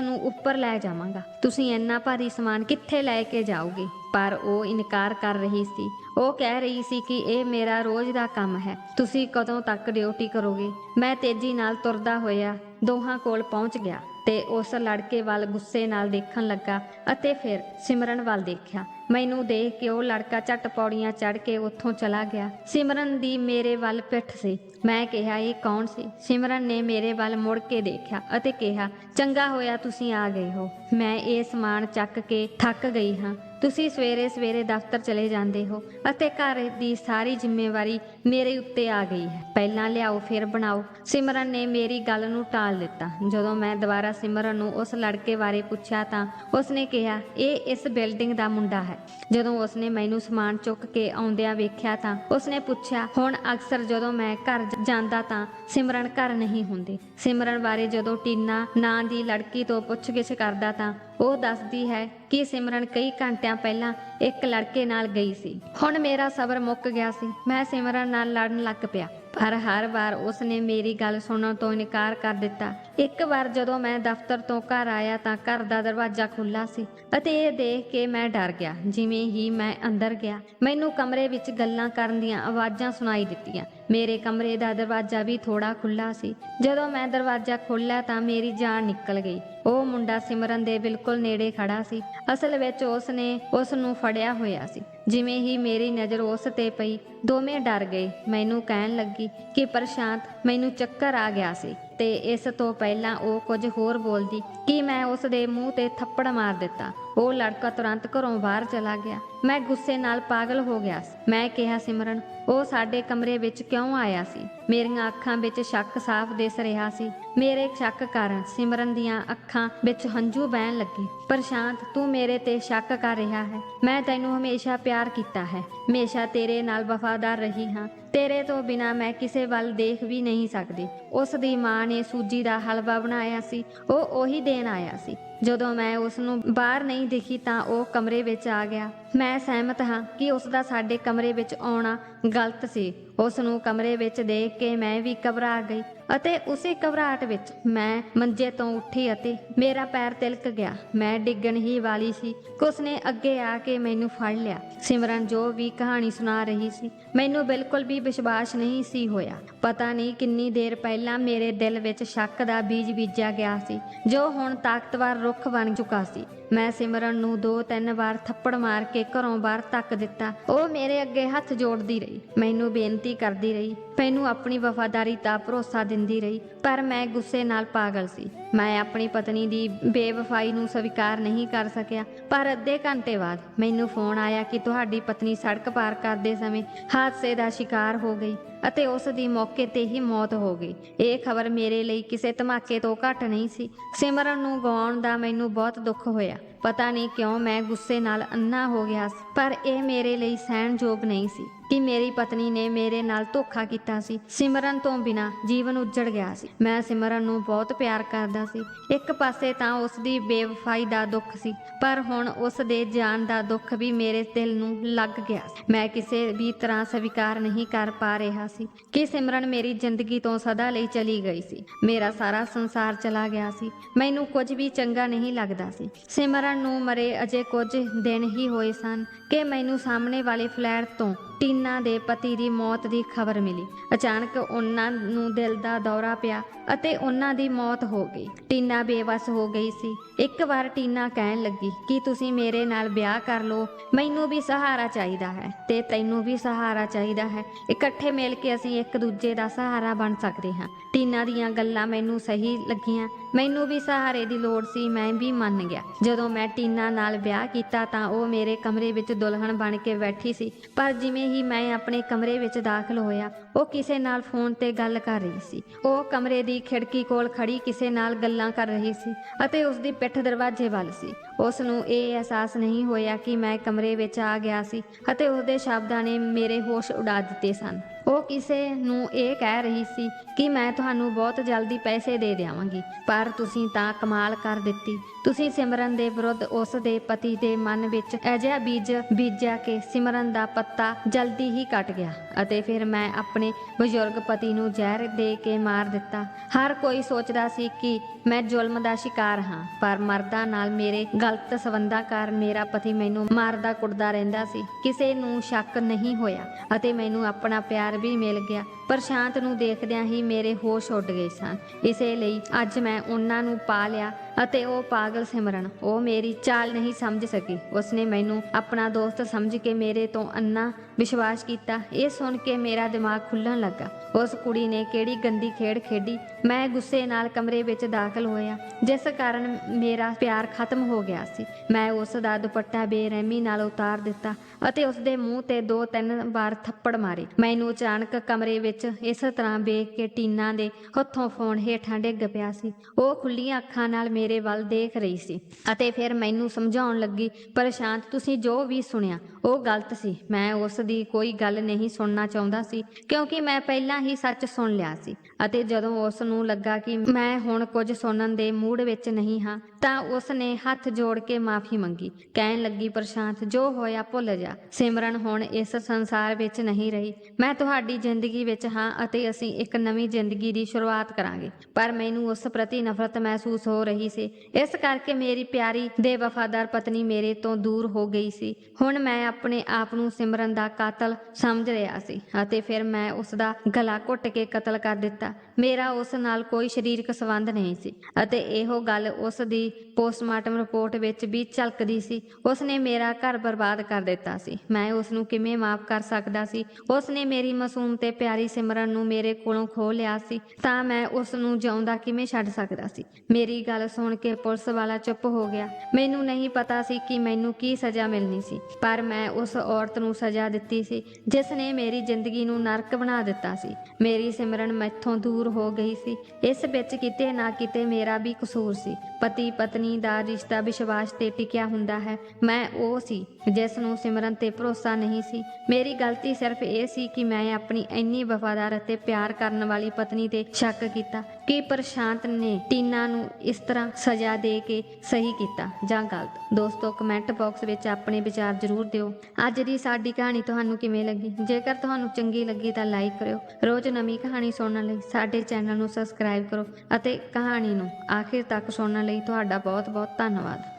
ਨੂੰ ਉੱਪਰ ਲੈ ਜਾਵਾਂਗਾ। ਤੁਸੀਂ ਇੰਨਾ ਭਾਰੀ ਸਮਾਨ ਕਿੱਥੇ ਲੈ ਕੇ ਜਾਓਗੇ? ਪਰ ਉਹ ਇਨਕਾਰ ਕਰ ਰਹੀ ਸੀ। ਉਹ ਕਹਿ ਰਹੀ ਸੀ ਕਿ ਇਹ ਮੇਰਾ ਰੋਜ਼ ਦਾ ਕੰਮ ਹੈ। ਤੁਸੀਂ ਕਦੋਂ ਤੱਕ ਡਿਊਟੀ ਕਰੋਗੇ? ਮੈਂ ਤੇਜ਼ੀ ਨਾਲ ਤੁਰਦਾ ਹੋਇਆ ਦੋਹਾਂ ਕੋਲ ਪਹੁੰਚ ਗਿਆ। ਤੇ ਉਸ ਲੜਕੇ ਵੱਲ ਗੁੱਸੇ ਨਾਲ ਦੇਖਣ ਲੱਗਾ ਅਤੇ ਫਿਰ ਸਿਮਰਨ ਵੱਲ ਦੇਖਿਆ। ਮੈਨੂੰ ਦੇਖ ਕੇ ਉਹ ਲੜਕਾ ਝਟ ਪੌੜੀਆਂ ਚੜ ਕੇ ਉੱਥੋਂ ਚਲਾ ਗਿਆ। ਸਿਮਰਨ ਦੀ ਮੇਰੇ ਵੱਲ ਪਿੱਠ ਸੀ। ਮੈਂ ਕਿਹਾ, ਇਹ ਕੌਣ ਸੀ? ਸਿਮਰਨ ਨੇ ਮੇਰੇ ਵੱਲ ਮੁੜ ਕੇ ਦੇਖਿਆ ਅਤੇ ਕਿਹਾ, ਚੰਗਾ ਹੋਇਆ ਤੁਸੀਂ ਆ ਗਏ ਹੋ। ਮੈਂ ਇਹ ਸਮਾਨ ਚੱਕ ਕੇ ਥੱਕ ਗਈ ਹਾਂ। ਤੁਸੀਂ ਸਵੇਰੇ ਸਵੇਰੇ ਦਫ਼ਤਰ ਚਲੇ ਜਾਂਦੇ ਹੋ ਅਤੇ ਘਰ ਦੀ ਸਾਰੀ ਜ਼ਿੰਮੇਵਾਰੀ ਮੇਰੇ ਉੱਤੇ ਆ ਗਈ ਹੈ। ਪਹਿਲਾਂ ਲਿਆਓ, ਫਿਰ ਬਣਾਓ। ਸਿਮਰਨ ਨੇ ਮੇਰੀ ਗੱਲ ਨੂੰ ਟਾਲ ਦਿੱਤਾ। ਜਦੋਂ ਮੈਂ ਦੁਬਾਰਾ ਸਿਮਰਨ ਨੂੰ ਉਸ ਲੜਕੇ ਬਾਰੇ ਪੁੱਛਿਆ ਤਾਂ ਉਸਨੇ ਕਿਹਾ, ਇਹ ਇਸ ਬਿਲਡਿੰਗ ਦਾ ਮੁੰਡਾ ਹੈ। ਜਦੋਂ ਉਸਨੇ ਮੈਨੂੰ ਸਮਾਨ ਚੁੱਕ ਕੇ ਆਉਂਦਿਆਂ ਵੇਖਿਆ ਤਾਂ ਉਸਨੇ ਪੁੱਛਿਆ, ਹੁਣ ਅਕਸਰ ਜਦੋਂ ਮੈਂ ਘਰ ਜਾਂਦਾ ਤਾਂ ਸਿਮਰਨ ਘਰ ਨਹੀਂ ਹੁੰਦੀ। ਸਿਮਰਨ ਬਾਰੇ ਜਦੋਂ ਟੀਨਾ ਨਾਂ ਦੀ ਲੜਕੀ ਤੋਂ ਪੁੱਛਗਿੱਛ ਕਰਦਾ ਤਾਂ ਉਹ ਦੱਸਦੀ ਹੈ ਕਿ ਸਿਮਰਨ ਕਈ ਘੰਟਿਆਂ ਪਹਿਲਾਂ ਇੱਕ ਲੜਕੇ ਨਾਲ ਗਈ ਸੀ। ਹੁਣ ਮੇਰਾ ਸਬਰ ਮੁੱਕ ਗਿਆ ਸੀ। ਮੈਂ ਸਿਮਰਨ ਨਾਲ ਲੜਨ ਲੱਗ ਪਿਆ। ਪਰ ਹਰ ਵਾਰ ਉਸਨੇ ਮੇਰੀ ਗੱਲ ਸੁਣਨ ਤੋਂ ਇਨਕਾਰ ਕਰ ਦਿੱਤਾ। ਇੱਕ ਵਾਰ ਜਦੋਂ ਮੈਂ ਦਫ਼ਤਰ ਤੋਂ ਘਰ ਆਇਆ ਤਾਂ ਘਰ ਦਾ ਦਰਵਾਜ਼ਾ ਖੁੱਲਾ ਸੀ ਅਤੇ ਇਹ ਦੇਖ ਕੇ ਮੈਂ ਡਰ ਗਿਆ। ਜਿਵੇਂ ਹੀ ਮੈਂ ਅੰਦਰ ਗਿਆ, ਮੈਨੂੰ ਕਮਰੇ ਵਿੱਚ ਗੱਲਾਂ ਕਰਨ ਦੀਆਂ ਆਵਾਜ਼ਾਂ ਸੁਣਾਈ ਦਿੱਤੀਆਂ। ਮੇਰੇ ਕਮਰੇ ਦਾ ਦਰਵਾਜ਼ਾ ਵੀ ਥੋੜਾ ਖੁੱਲਾ ਸੀ। ਜਦੋਂ ਮੈਂ ਦਰਵਾਜ਼ਾ ਖੋਲ੍ਹਿਆ ਤਾਂ ਮੇਰੀ ਜਾਨ ਨਿਕਲ ਗਈ। ਉਹ ਮੁੰਡਾ ਸਿਮਰਨ ਦੇ ਬਿਲਕੁਲ ਨੇੜੇ ਖੜਾ ਸੀ। ਅਸਲ ਵਿੱਚ ਉਸ ਨੇ ਉਸ ਨੂੰ ਫੜਿਆ ਹੋਇਆ ਸੀ। ਜਿਵੇਂ ਹੀ ਮੇਰੀ ਨਜ਼ਰ ਉਸ ਤੇ ਪਈ, ਦੋਵੇਂ ਡਰ ਗਏ। ਮੈਨੂੰ ਕਹਿਣ ਲੱਗੀ ਕਿ ਪ੍ਰਸ਼ਾਂਤ, ਮੈਨੂੰ ਚੱਕਰ ਆ ਗਿਆ ਸੀ। ਤੇ ਇਸ ਤੋਂ ਪਹਿਲਾਂ ਉਹ ਕੁਝ ਹੋਰ ਬੋਲਦੀ, ਕਿ ਮੈਂ ਉਸ ਦੇ ਮੂੰਹ ਤੇ ਥੱਪੜ ਮਾਰ ਦਿੱਤਾ? ਉਹ ਲੜਕਾ ਤੁਰੰਤ ਘਰੋਂ ਬਾਹਰ ਚਲਾ ਗਿਆ। ਮੈਂ ਗੁੱਸੇ ਨਾਲ ਪਾਗਲ ਹੋ ਗਿਆ ਮੈਂ ਕਿਹਾ, ਸਿਮਰਨ, ਉਹ ਸਾਡੇ ਕਮਰੇ ਵਿੱਚ ਕਿਉਂ ਆਇਆ ਸੀ? ਮੇਰੀਆਂ ਅੱਖਾਂ ਵਿੱਚ ਸ਼ੱਕ ਸਾਫ਼ ਦਿਸ ਰਿਹਾ ਸੀ। ਮੇਰੇ ਸ਼ੱਕ ਕਾਰਨ ਸਿਮਰਨ ਦੀਆਂ ਅੱਖਾਂ ਵਿੱਚ ਹੰਝੂ ਵਹਿਣ ਲੱਗੇ। ਪ੍ਰਸ਼ਾਂਤ, ਤੂੰ ਮੇਰੇ ਤੇ ਸ਼ੱਕ ਕਰ ਰਿਹਾ ਹੈ। ਮੈਂ ਤੈਨੂੰ ਹਮੇਸ਼ਾ ਪਿਆਰ ਕੀਤਾ ਹੈ। ਹਮੇਸ਼ਾ ਤੇਰੇ ਨਾਲ ਵਫਾਦਾਰ ਰਹੀ ਹਾਂ। ਤੇਰੇ ਤੋਂ ਬਿਨਾ ਮੈਂ ਕਿਸੇ ਵੱਲ ਦੇਖ ਵੀ ਨਹੀਂ ਸਕਦੀ। ਉਸ ਦੀ ਮਾਂ ਨੇ ਸੂਜੀ ਦਾ ਹਲਵਾ ਬਣਾਇਆ ਸੀ। ਉਹ ਉਹੀ ਦੇਣ ਆਇਆ ਸੀ। ਜਦੋਂ ਮੈਂ ਉਸ ਨੂੰ ਬਾਹਰ ਨਹੀਂ ਦਿਖੀ ਤਾਂ ਉਹ ਕਮਰੇ ਵਿੱਚ ਆ ਗਿਆ। ਮੈਂ ਸਹਿਮਤ ਹਾਂ ਕਿ ਉਸ ਦਾ ਸਾਡੇ ਕਮਰੇ ਵਿੱਚ ਆਉਣਾ ਗਲਤ ਸੀ। ਉਸ ਨੂੰ ਕਮਰੇ ਵਿੱਚ ਦੇਖ ਕੇ ਮੈਂ ਵੀ ਘਬਰਾ ਗਈ ਅਤੇ ਉਸੇ ਘਬਰਾਹਟ ਵਿੱਚ ਮੈਂ ਮੰਜੇ ਤੋਂ ਉੱਠੀ ਅਤੇ ਮੇਰਾ ਪੈਰ ਤਿਲਕ ਗਿਆ। ਮੈਂ ਡਿੱਗਣ ਹੀ ਵਾਲੀ ਸੀ। ਕਿ ਉਸਨੇ ਅੱਗੇ ਆ ਕੇ ਮੈਨੂੰ ਫੜ ਲਿਆ। ਸਿਮਰਨ ਜੋ ਵੀ ਕਹਾਣੀ ਸੁਣਾ ਰਹੀ ਸੀ, ਮੈਨੂੰ ਬਿਲਕੁਲ ਵੀ ਵਿਸ਼ਵਾਸ ਨਹੀਂ ਸੀ ਹੋਇਆ। ਪਤਾ ਨਹੀਂ ਕਿੰਨੀ ਦੇਰ ਪਹਿਲਾਂ ਮੇਰੇ ਦਿਲ ਵਿੱਚ ਸ਼ੱਕ ਦਾ ਬੀਜ ਬੀਜਿਆ ਗਿਆ ਸੀ, ਜੋ ਹੁਣ ਤਾਕਤਵਰ ਰੁੱਖ ਬਣ ਚੁੱਕਾ ਸੀ। ਮੈਂ ਸਿਮਰਨ ਨੂੰ ਦੋ ਤਿੰਨ ਵਾਰ ਥੱਪੜ ਮਾਰ ਕੇ ਘਰੋਂ ਬਾਹਰ ਧੱਕ ਦਿੱਤਾ। ਉਹ ਮੇਰੇ ਅੱਗੇ ਹੱਥ ਜੋੜਦੀ ਰਹੀ। ਮੈਨੂੰ ਬੇਨਤੀ ਕਰਦੀ ਰਹੀ। ਮੈਨੂੰ ਆਪਣੀ ਵਫਾਦਾਰੀ ਦਾ ਭਰੋਸਾ ਦਿੰਦੀ ਰਹੀ। ਪਰ ਮੈਂ ਗੁੱਸੇ ਨਾਲ ਪਾਗਲ ਸੀ। ਮੈਂ ਆਪਣੀ ਪਤਨੀ ਦੀ ਬੇਵਫਾਈ ਨੂੰ ਸਵੀਕਾਰ ਨਹੀਂ ਕਰ ਸਕਿਆ। ਪਰ ਅੱਧੇ ਘੰਟੇ ਬਾਅਦ ਮੈਨੂੰ ਫੋਨ ਆਇਆ ਕਿ ਤੁਹਾਡੀ ਪਤਨੀ ਸੜਕ ਪਾਰ ਕਰਦੇ ਸਮੇਂ ਹਾਦਸੇ ਦਾ ਸ਼ਿਕਾਰ ਹੋ ਗਈ। ਅਤੇ ਉਸ ਦੀ ਮੌਕੇ ਤੇ ਹੀ ਮੌਤ ਹੋ ਗਈ। ਇਹ ਖਬਰ ਮੇਰੇ ਲਈ ਕਿਸੇ ਧਮਾਕੇ ਤੋਂ ਘੱਟ ਨਹੀਂ ਸੀ। ਸਿਮਰਨ ਨੂੰ ਗਵਾਉਣ ਦਾ ਮੈਨੂੰ ਬਹੁਤ ਦੁੱਖ ਹੋਇਆ। ਪਤਾ ਨਹੀਂ ਕਿਉਂ ਮੈਂ ਗੁੱਸੇ ਨਾਲ ਅੰਨਾ ਹੋ ਗਿਆ ਸੀ, ਪਰ ਇਹ ਮੇਰੇ ਲਈ ਸਹਿਣਯੋਗ ਨਹੀਂ ਸੀ। ਕਿ ਮੇਰੀ ਪਤਨੀ ਨੇ ਮੇਰੇ ਨਾਲ ਧੋਖਾ ਕੀਤਾ ਸੀ। ਸਿਮਰਨ ਤੋਂ ਬਿਨਾ ਜੀਵਨ ਉੱਜੜ ਗਿਆ ਸੀ। ਮੈਂ ਸਿਮਰਨ ਨੂੰ ਬਹੁਤ ਪਿਆਰ ਕਰਦਾ ਸੀ। ਇੱਕ ਪਾਸੇ ਤਾਂ ਉਸ ਦੀ ਬੇਵਫਾਈ ਦਾ ਦੁੱਖ ਸੀ, ਪਰ ਹੁਣ ਉਸ ਦੇ ਜਾਣ ਦਾ ਦੁੱਖ ਵੀ ਮੇਰੇ ਦਿਲ ਨੂੰ ਲੱਗ ਗਿਆ ਮੈਂ ਕਿਸੇ ਵੀ ਤਰ੍ਹਾਂ ਸਵੀਕਾਰ ਨਹੀਂ ਕਰ ਪਾ ਰਿਹਾ ਸੀ ਕਿ ਸਿਮਰਨ ਮੇਰੀ ਜ਼ਿੰਦਗੀ ਤੋਂ ਸਦਾ ਲਈ ਚਲੀ ਗਈ ਸੀ। ਮੇਰਾ ਸਾਰਾ ਸੰਸਾਰ ਚਲਾ ਗਿਆ ਸੀ। ਮੈਨੂੰ ਕੁਝ ਵੀ ਚੰਗਾ ਨਹੀਂ ਲੱਗਦਾ ਸੀ। ਸਿਮਰਨ ਨੂੰ ਮਰੇ ਅਜੇ ਕੁਝ ਦਿਨ ਹੀ ਹੋਏ ਸਨ ਕਿ ਮੈਨੂੰ ਸਾਹਮਣੇ ਵਾਲੇ ਫਲੈਟ ਤੋਂ ਟੀਨਾ ਦੇ ਪਤੀ ਦੀ ਮੌਤ ਦੀ ਖਬਰ ਮਿਲੀ। ਅਚਾਨਕ ਉਹਨਾਂ ਨੂੰ ਦਿਲ ਦਾ ਦੌਰਾ ਪਿਆ ਅਤੇ ਉਹਨਾਂ ਦੀ ਮੌਤ ਹੋ ਗਈ। ਟੀਨਾ ਬੇਵਸ ਹੋ ਗਈ ਸੀ। ਇੱਕ ਵਾਰ ਟੀਨਾ ਕਹਿਣ ਲੱਗੀ ਕਿ ਤੁਸੀਂ ਮੇਰੇ ਨਾਲ ਵਿਆਹ ਕਰ ਲਓ, ਮੈਨੂੰ ਵੀ ਸਹਾਰਾ ਚਾਹੀਦਾ ਹੈ ਤੇ ਤੈਨੂੰ ਵੀ ਸਹਾਰਾ ਚਾਹੀਦਾ ਹੈ। ਇਕੱਠੇ ਮਿਲ ਕੇ ਅਸੀਂ ਇੱਕ ਦੂਜੇ ਦਾ ਸਹਾਰਾ ਬਣ ਸਕਦੇ ਹਾਂ। ਟੀਨਾ ਦੀਆਂ ਗੱਲਾਂ ਮੈਨੂੰ ਸਹੀ ਲੱਗੀਆਂ। ਮੈਨੂੰ ਵੀ ਸਹਾਰੇ ਦੀ ਲੋੜ ਸੀ, ਮੈਂ ਵੀ ਮੰਨ ਗਿਆ। ਜਦੋਂ ਮੈਂ ਟੀਨਾ ਨਾਲ ਵਿਆਹ ਕੀਤਾ ਤਾਂ ਉਹ ਮੇਰੇ ਕਮਰੇ ਵਿੱਚ ਦੁਲਹਨ ਬਣ ਕੇ ਬੈਠੀ ਸੀ। ਪਰ ਜਿਵੇਂ ਹੀ ਮੈਂ ਆਪਣੇ ਕਮਰੇ ਵਿੱਚ ਦਾਖਲ ਹੋਇਆ ਉਹ ਕਿਸੇ ਨਾਲ ਫੋਨ ਤੇ ਗੱਲ ਕਰ ਰਹੀ ਸੀ। ਉਹ ਕਮਰੇ ਦੀ ਖਿੜਕੀ ਕੋਲ ਖੜੀ ਕਿਸੇ ਨਾਲ ਗੱਲਾਂ ਕਰ ਰਹੀ ਸੀ ਅਤੇ ਉਸ ਦੀ ਪਿੱਠ ਦਰਵਾਜ਼ੇ ਵੱਲ ਸੀ। ਉਸ ਨੂੰ ਇਹ ਅਹਿਸਾਸ ਨਹੀਂ ਹੋਇਆ ਕਿ ਮੈਂ ਕਮਰੇ ਵਿੱਚ ਆ ਗਿਆ ਸੀ ਅਤੇ ਉਸ ਦੇ ਸ਼ਬਦਾਂ ਨੇ ਮੇਰੇ ਹੋਸ਼ ਉਡਾ ਦਿੱਤੇ ਸਨ। ਉਹ ਕਿਸੇ ਨੂੰ ਇਹ ਕਹਿ ਰਹੀ ਸੀ ਕਿ ਮੈਂ ਤੁਹਾਨੂੰ ਬਹੁਤ ਜਲਦੀ ਪੈਸੇ ਦੇ ਦੇਵਾਂਗੀ ਪਰ ਤੁਸੀਂ ਤਾਂ ਕਮਾਲ ਕਰ ਦਿੱਤੀ। ਤੁਸੀਂ ਸਿਮਰਨ ਦੇ ਵਿਰੁੱਧ ਉਸ ਦੇ ਪਤੀ ਦੇ ਮਨ ਵਿੱਚ ਅਜਿਹਾ ਬੀਜ ਬੀਜਿਆ ਕਿ ਸਿਮਰਨ ਦਾ ਪੱਤਾ ਜਲਦੀ ਹੀ ਕੱਟ ਗਿਆ ਅਤੇ ਫਿਰ ਮੈਂ ਆਪਣੇ ਬਜ਼ੁਰਗ ਪਤੀ ਨੂੰ ਜ਼ਹਿਰ ਦੇ ਕੇ ਮਾਰ ਦਿੱਤਾ। ਹਰ ਕੋਈ ਸੋਚਦਾ ਸੀ ਕਿ ਮੈਂ ਜ਼ੁਲਮ ਦਾ ਸ਼ਿਕਾਰ ਹਾਂ, ਪਰ ਮਰਦਾਂ ਨਾਲ ਮੇਰੇ ਗਲਤ ਸਬੰਧਾਂ ਕਾਰਨ ਮੇਰਾ ਪਤੀ ਮੈਨੂੰ ਮਾਰਦਾ ਕੁੱਟਦਾ ਰਹਿੰਦਾ ਸੀ। ਕਿਸੇ ਨੂੰ ਸ਼ੱਕ ਨਹੀਂ ਹੋਇਆ ਅਤੇ ਮੈਨੂੰ ਆਪਣਾ ਪਿਆਰ ਵੀ ਮਿਲ ਗਿਆ। ਪ੍ਰਸ਼ਾਂਤ ਨੂੰ ਦੇਖਦਿਆਂ ਹੀ ਮੇਰੇ ਹੋਸ਼ ਉੱਡ ਗਏ ਸਨ। ਇਸੇ ਲਈ ਅੱਜ ਮੈਂ ਉਹਨਾਂ ਨੂੰ ਪਾ ਲਿਆ ਅਤੇ ਉਹ ਪਾਗਲ ਸਿਮਰਨ, ਉਹ ਮੇਰੀ ਚਾਲ ਨਹੀਂ ਸਮਝ ਸਕੀ। ਉਸਨੇ ਮੈਨੂੰ ਆਪਣਾ ਦੋਸਤ ਸਮਝ ਕੇ ਮੇਰੇ ਤੋਂ ਅੰਨਾ ਵਿਸ਼ਵਾਸ ਕੀਤਾ। ਇਹ ਸੁਣ ਕੇ ਮੇਰਾ ਦਿਮਾਗ ਖੁੱਲਣ ਲੱਗਾ। ਉਸ ਕੁੜੀ ਨੇ ਕਿਹੜੀ ਗੰਦੀ ਖੇਡ ਖੇਡੀ? ਮੈਂ ਗੁੱਸੇ ਨਾਲ ਕਮਰੇ ਵਿੱਚ ਦਾਖਲ ਹੋਇਆ, ਜਿਸ ਕਾਰਨ ਮੇਰਾ ਪਿਆਰ ਖਤਮ ਹੋ ਗਿਆ ਸੀ। ਮੈਂ ਉਸ ਦਾ ਦੁਪੱਟਾ ਬੇਰਹਿਮੀ ਨਾਲ ਉਤਾਰ ਦਿੱਤਾ ਅਤੇ ਉਸ ਦੇ ਮੂੰਹ ਤੇ ਦੋ ਤਿੰਨ ਵਾਰ ਥੱਪੜ ਮਾਰੇ। ਮੈਨੂੰ ਅਚਾਨਕ ਕਮਰੇ ਵਿੱਚ ਇਸ ਤਰ੍ਹਾਂ ਵੇਖ ਕੇ ਟੀਨਾ ਦੇ ਹੱਥੋਂ ਫੋਨ ਹੇਠਾਂ ਡਿੱਗ ਪਿਆ ਸੀ। ਉਹ ਖੁੱਲੀਆਂ ਅੱਖਾਂ ਨਾਲ ਮੇਰੇ ਵੱਲ ਦੇਖ ਰਹੀ ਸੀ ਅਤੇ ਫਿਰ ਮੈਨੂੰ ਸਮਝਾਉਣ ਲੱਗੀ ਪ੍ਰਸ਼ਾਂਤ ਤੁਸੀਂ ਜੋ ਵੀ ਸੁਣਿਆ, ਉਹ ਗਲਤ ਸੀ। ਮੈਂ ਉਸ ਦੀ ਕੋਈ ਗੱਲ ਨਹੀਂ ਸੁਣਨਾ ਚਾਹੁੰਦਾ ਸੀ, ਕਿਉਂਕਿ ਮੈਂ ਪਹਿਲਾਂ ਹੀ ਸੱਚ ਸੁਣ ਲਿਆ ਸੀ। ਅਤੇ ਜਦੋਂ ਉਸ ਨੂੰ ਲੱਗਾ ਕਿ ਮੈਂ ਹੁਣ ਕੁਝ ਸੁਣਨ ਦੇ ਮੂਡ ਵਿੱਚ ਨਹੀਂ ਹਾਂ ਤਾਂ ਉਸ ਨੇ ਹੱਥ ਜੋੜ ਕੇ ਮਾਫੀ ਮੰਗੀ। ਕਹਿਣ ਲੱਗੀ, ਪ੍ਰਸ਼ਾਂਤ, ਜੋ ਹੋਇਆ ਭੁੱਲ ਜਾ। ਸਿਮਰਨ ਹੁਣ ਇਸ ਸੰਸਾਰ ਵਿੱਚ ਨਹੀਂ ਰਹੀ। ਮੈਂ ਤੁਹਾਡੀ ਜ਼ਿੰਦਗੀ ਵਿੱਚ ਹਾਂ ਅਤੇ ਅਸੀਂ ਇੱਕ ਨਵੀਂ ਜ਼ਿੰਦਗੀ ਦੀ ਸ਼ੁਰੂਆਤ ਕਰਾਂਗੇ। ਪਰ ਮੈਨੂੰ ਉਸ ਪ੍ਰਤੀ ਨਫ਼ਰਤ ਮਹਿਸੂਸ ਹੋ ਰਹੀ ਸੀ। ਇਸ ਕਰਕੇ ਮੇਰੀ ਪਿਆਰੀ ਦੇ ਵਫਾਦਾਰ ਪਤਨੀ ਮੇਰੇ ਤੋਂ ਦੂਰ ਹੋ ਗਈ ਸੀ। ਹੁਣ ਮੈਂ ਆਪਣੇ ਆਪ ਨੂੰ ਸਿਮਰਨ ਦਾ ਕਾਤਲ ਸਮਝ ਰਿਹਾ ਸੀ ਅਤੇ ਫਿਰ ਮੈਂ ਉਸ ਦਾ ਗਲਾ ਘੁੱਟ ਕੇ ਕਤਲ ਕਰ ਦਿੱਤਾ। ਮੇਰਾ ਉਸ ਨਾਲ ਕੋਈ ਸਰੀਰਕ ਸੰਬੰਧ ਨਹੀਂ ਸੀ ਅਤੇ ਇਹੋ ਗੱਲ ਉਸ ਦੀ ਪੋਸਟਮਾਰਟਮ ਰਿਪੋਰਟ ਵਿੱਚ ਵੀ ਝਲਕਦੀ ਸੀ। ਉਸ ਨੇ ਮੇਰਾ ਘਰ ਬਰਬਾਦ ਕਰ ਦਿੱਤਾ ਸੀ। ਮੈਂ ਉਸ ਨੂੰ ਕਿਵੇਂ ਮਾਫ ਕਰ ਸਕਦਾ ਸੀ? ਉਸ ਨੇ ਮੇਰੀ ਮਾਸੂਮ ਤੇ ਪਿਆਰੀ ਸਿਮਰਨ ਨੂੰ ਮੇਰੇ ਕੋਲੋਂ ਖੋਹ ਲਿਆ ਸੀ ਤਾਂ ਮੈਂ ਉਸ ਨੂੰ ਜਿਉਂਦਾ ਕਿਵੇਂ ਛੱਡ ਸਕਦਾ ਸੀ? ਮੇਰੀ ਗੱਲ ਸੁਣ ਕੇ ਪੁਲਿਸ ਵਾਲਾ ਚੁੱਪ ਹੋ ਗਿਆ। ਮੈਨੂੰ ਨਹੀਂ ਪਤਾ ਸੀ ਕਿ ਮੈਨੂੰ ਕੀ ਸਜ਼ਾ ਮਿਲਣੀ ਸੀ, ਪਰ ਮੈਂ ਉਸ ਔਰਤ ਨੂੰ ਸਜ਼ਾ ਦਿੱਤੀ ਸੀ ਜਿਸ ਨੇ ਮੇਰੀ ਜ਼ਿੰਦਗੀ ਨੂੰ ਨਰਕ ਬਣਾ ਦਿੱਤਾ ਸੀ। ਮੇਰੀ ਸਿਮਰਨ ਮੈਥੋਂ ਦੂਰ ਹੋ ਗਈ ਸੀ। ਇਸ ਵਿੱਚ ਕਿਤੇ ਨਾ ਕਿਤੇ ਮੇਰਾ ਵੀ ਕਸੂਰ ਸੀ। ਪਤੀ ਪਤਨੀ ਦਾ ਰਿਸ਼ਤਾ ਵਿਸ਼ਵਾਸ ਤੇ ਟਿਕਿਆ ਹੁੰਦਾ ਹੈ। ਮੈਂ ਉਹ ਸੀ ਜਿਸ ਨੂੰ ਸਿਮਰਨ ਤੇ ਭਰੋਸਾ ਨਹੀਂ ਸੀ। ਮੇਰੀ ਗਲਤੀ ਸਿਰਫ ਇਹ ਸੀ ਕਿ ਮੈਂ ਆਪਣੀ ਇੰਨੀ ਵਫਾਦਾਰ ਅਤੇ ਪਿਆਰ ਕਰਨ ਵਾਲੀ ਪਤਨੀ ਤੇ ਸ਼ੱਕ ਕੀਤਾ। ਕਿ ਪ੍ਰਸ਼ਾਂਤ ਨੇ ਟੀਨਾ ਨੂੰ ਇਸ ਤਰ੍ਹਾਂ ਸਜ਼ਾ ਦੇ ਕੇ ਸਹੀ ਕੀਤਾ? ਜਾਂ ਗਲਤ? ਦੋਸਤੋ ਕਮੈਂਟ ਬਾਕਸ ਵਿੱਚ ਆਪਣੇ ਵਿਚਾਰ ਜ਼ਰੂਰ ਦਿਓ। ਅੱਜ ਦੀ ਸਾਡੀ ਕਹਾਣੀ ਤੁਹਾਨੂੰ ਕਿਵੇਂ ਲੱਗੀ? ਜੇਕਰ ਤੁਹਾਨੂੰ ਚੰਗੀ ਲੱਗੀ ਤਾਂ ਲਾਈਕ ਕਰਿਓ। ਰੋਜ਼ ਨਵੀਂ ਕਹਾਣੀ ਸੁਣਨ ਲਈ ਸਾਡੇ ਚੈਨਲ ਨੂੰ ਸਬਸਕ੍ਰਾਈਬ ਕਰੋ ਅਤੇ ਕਹਾਣੀ ਨੂੰ ਆਖਿਰ ਤੱਕ ਸੁਣਨ ਲਈ ਤੁਹਾਡਾ ਬਹੁਤ ਬਹੁਤ ਧੰਨਵਾਦ।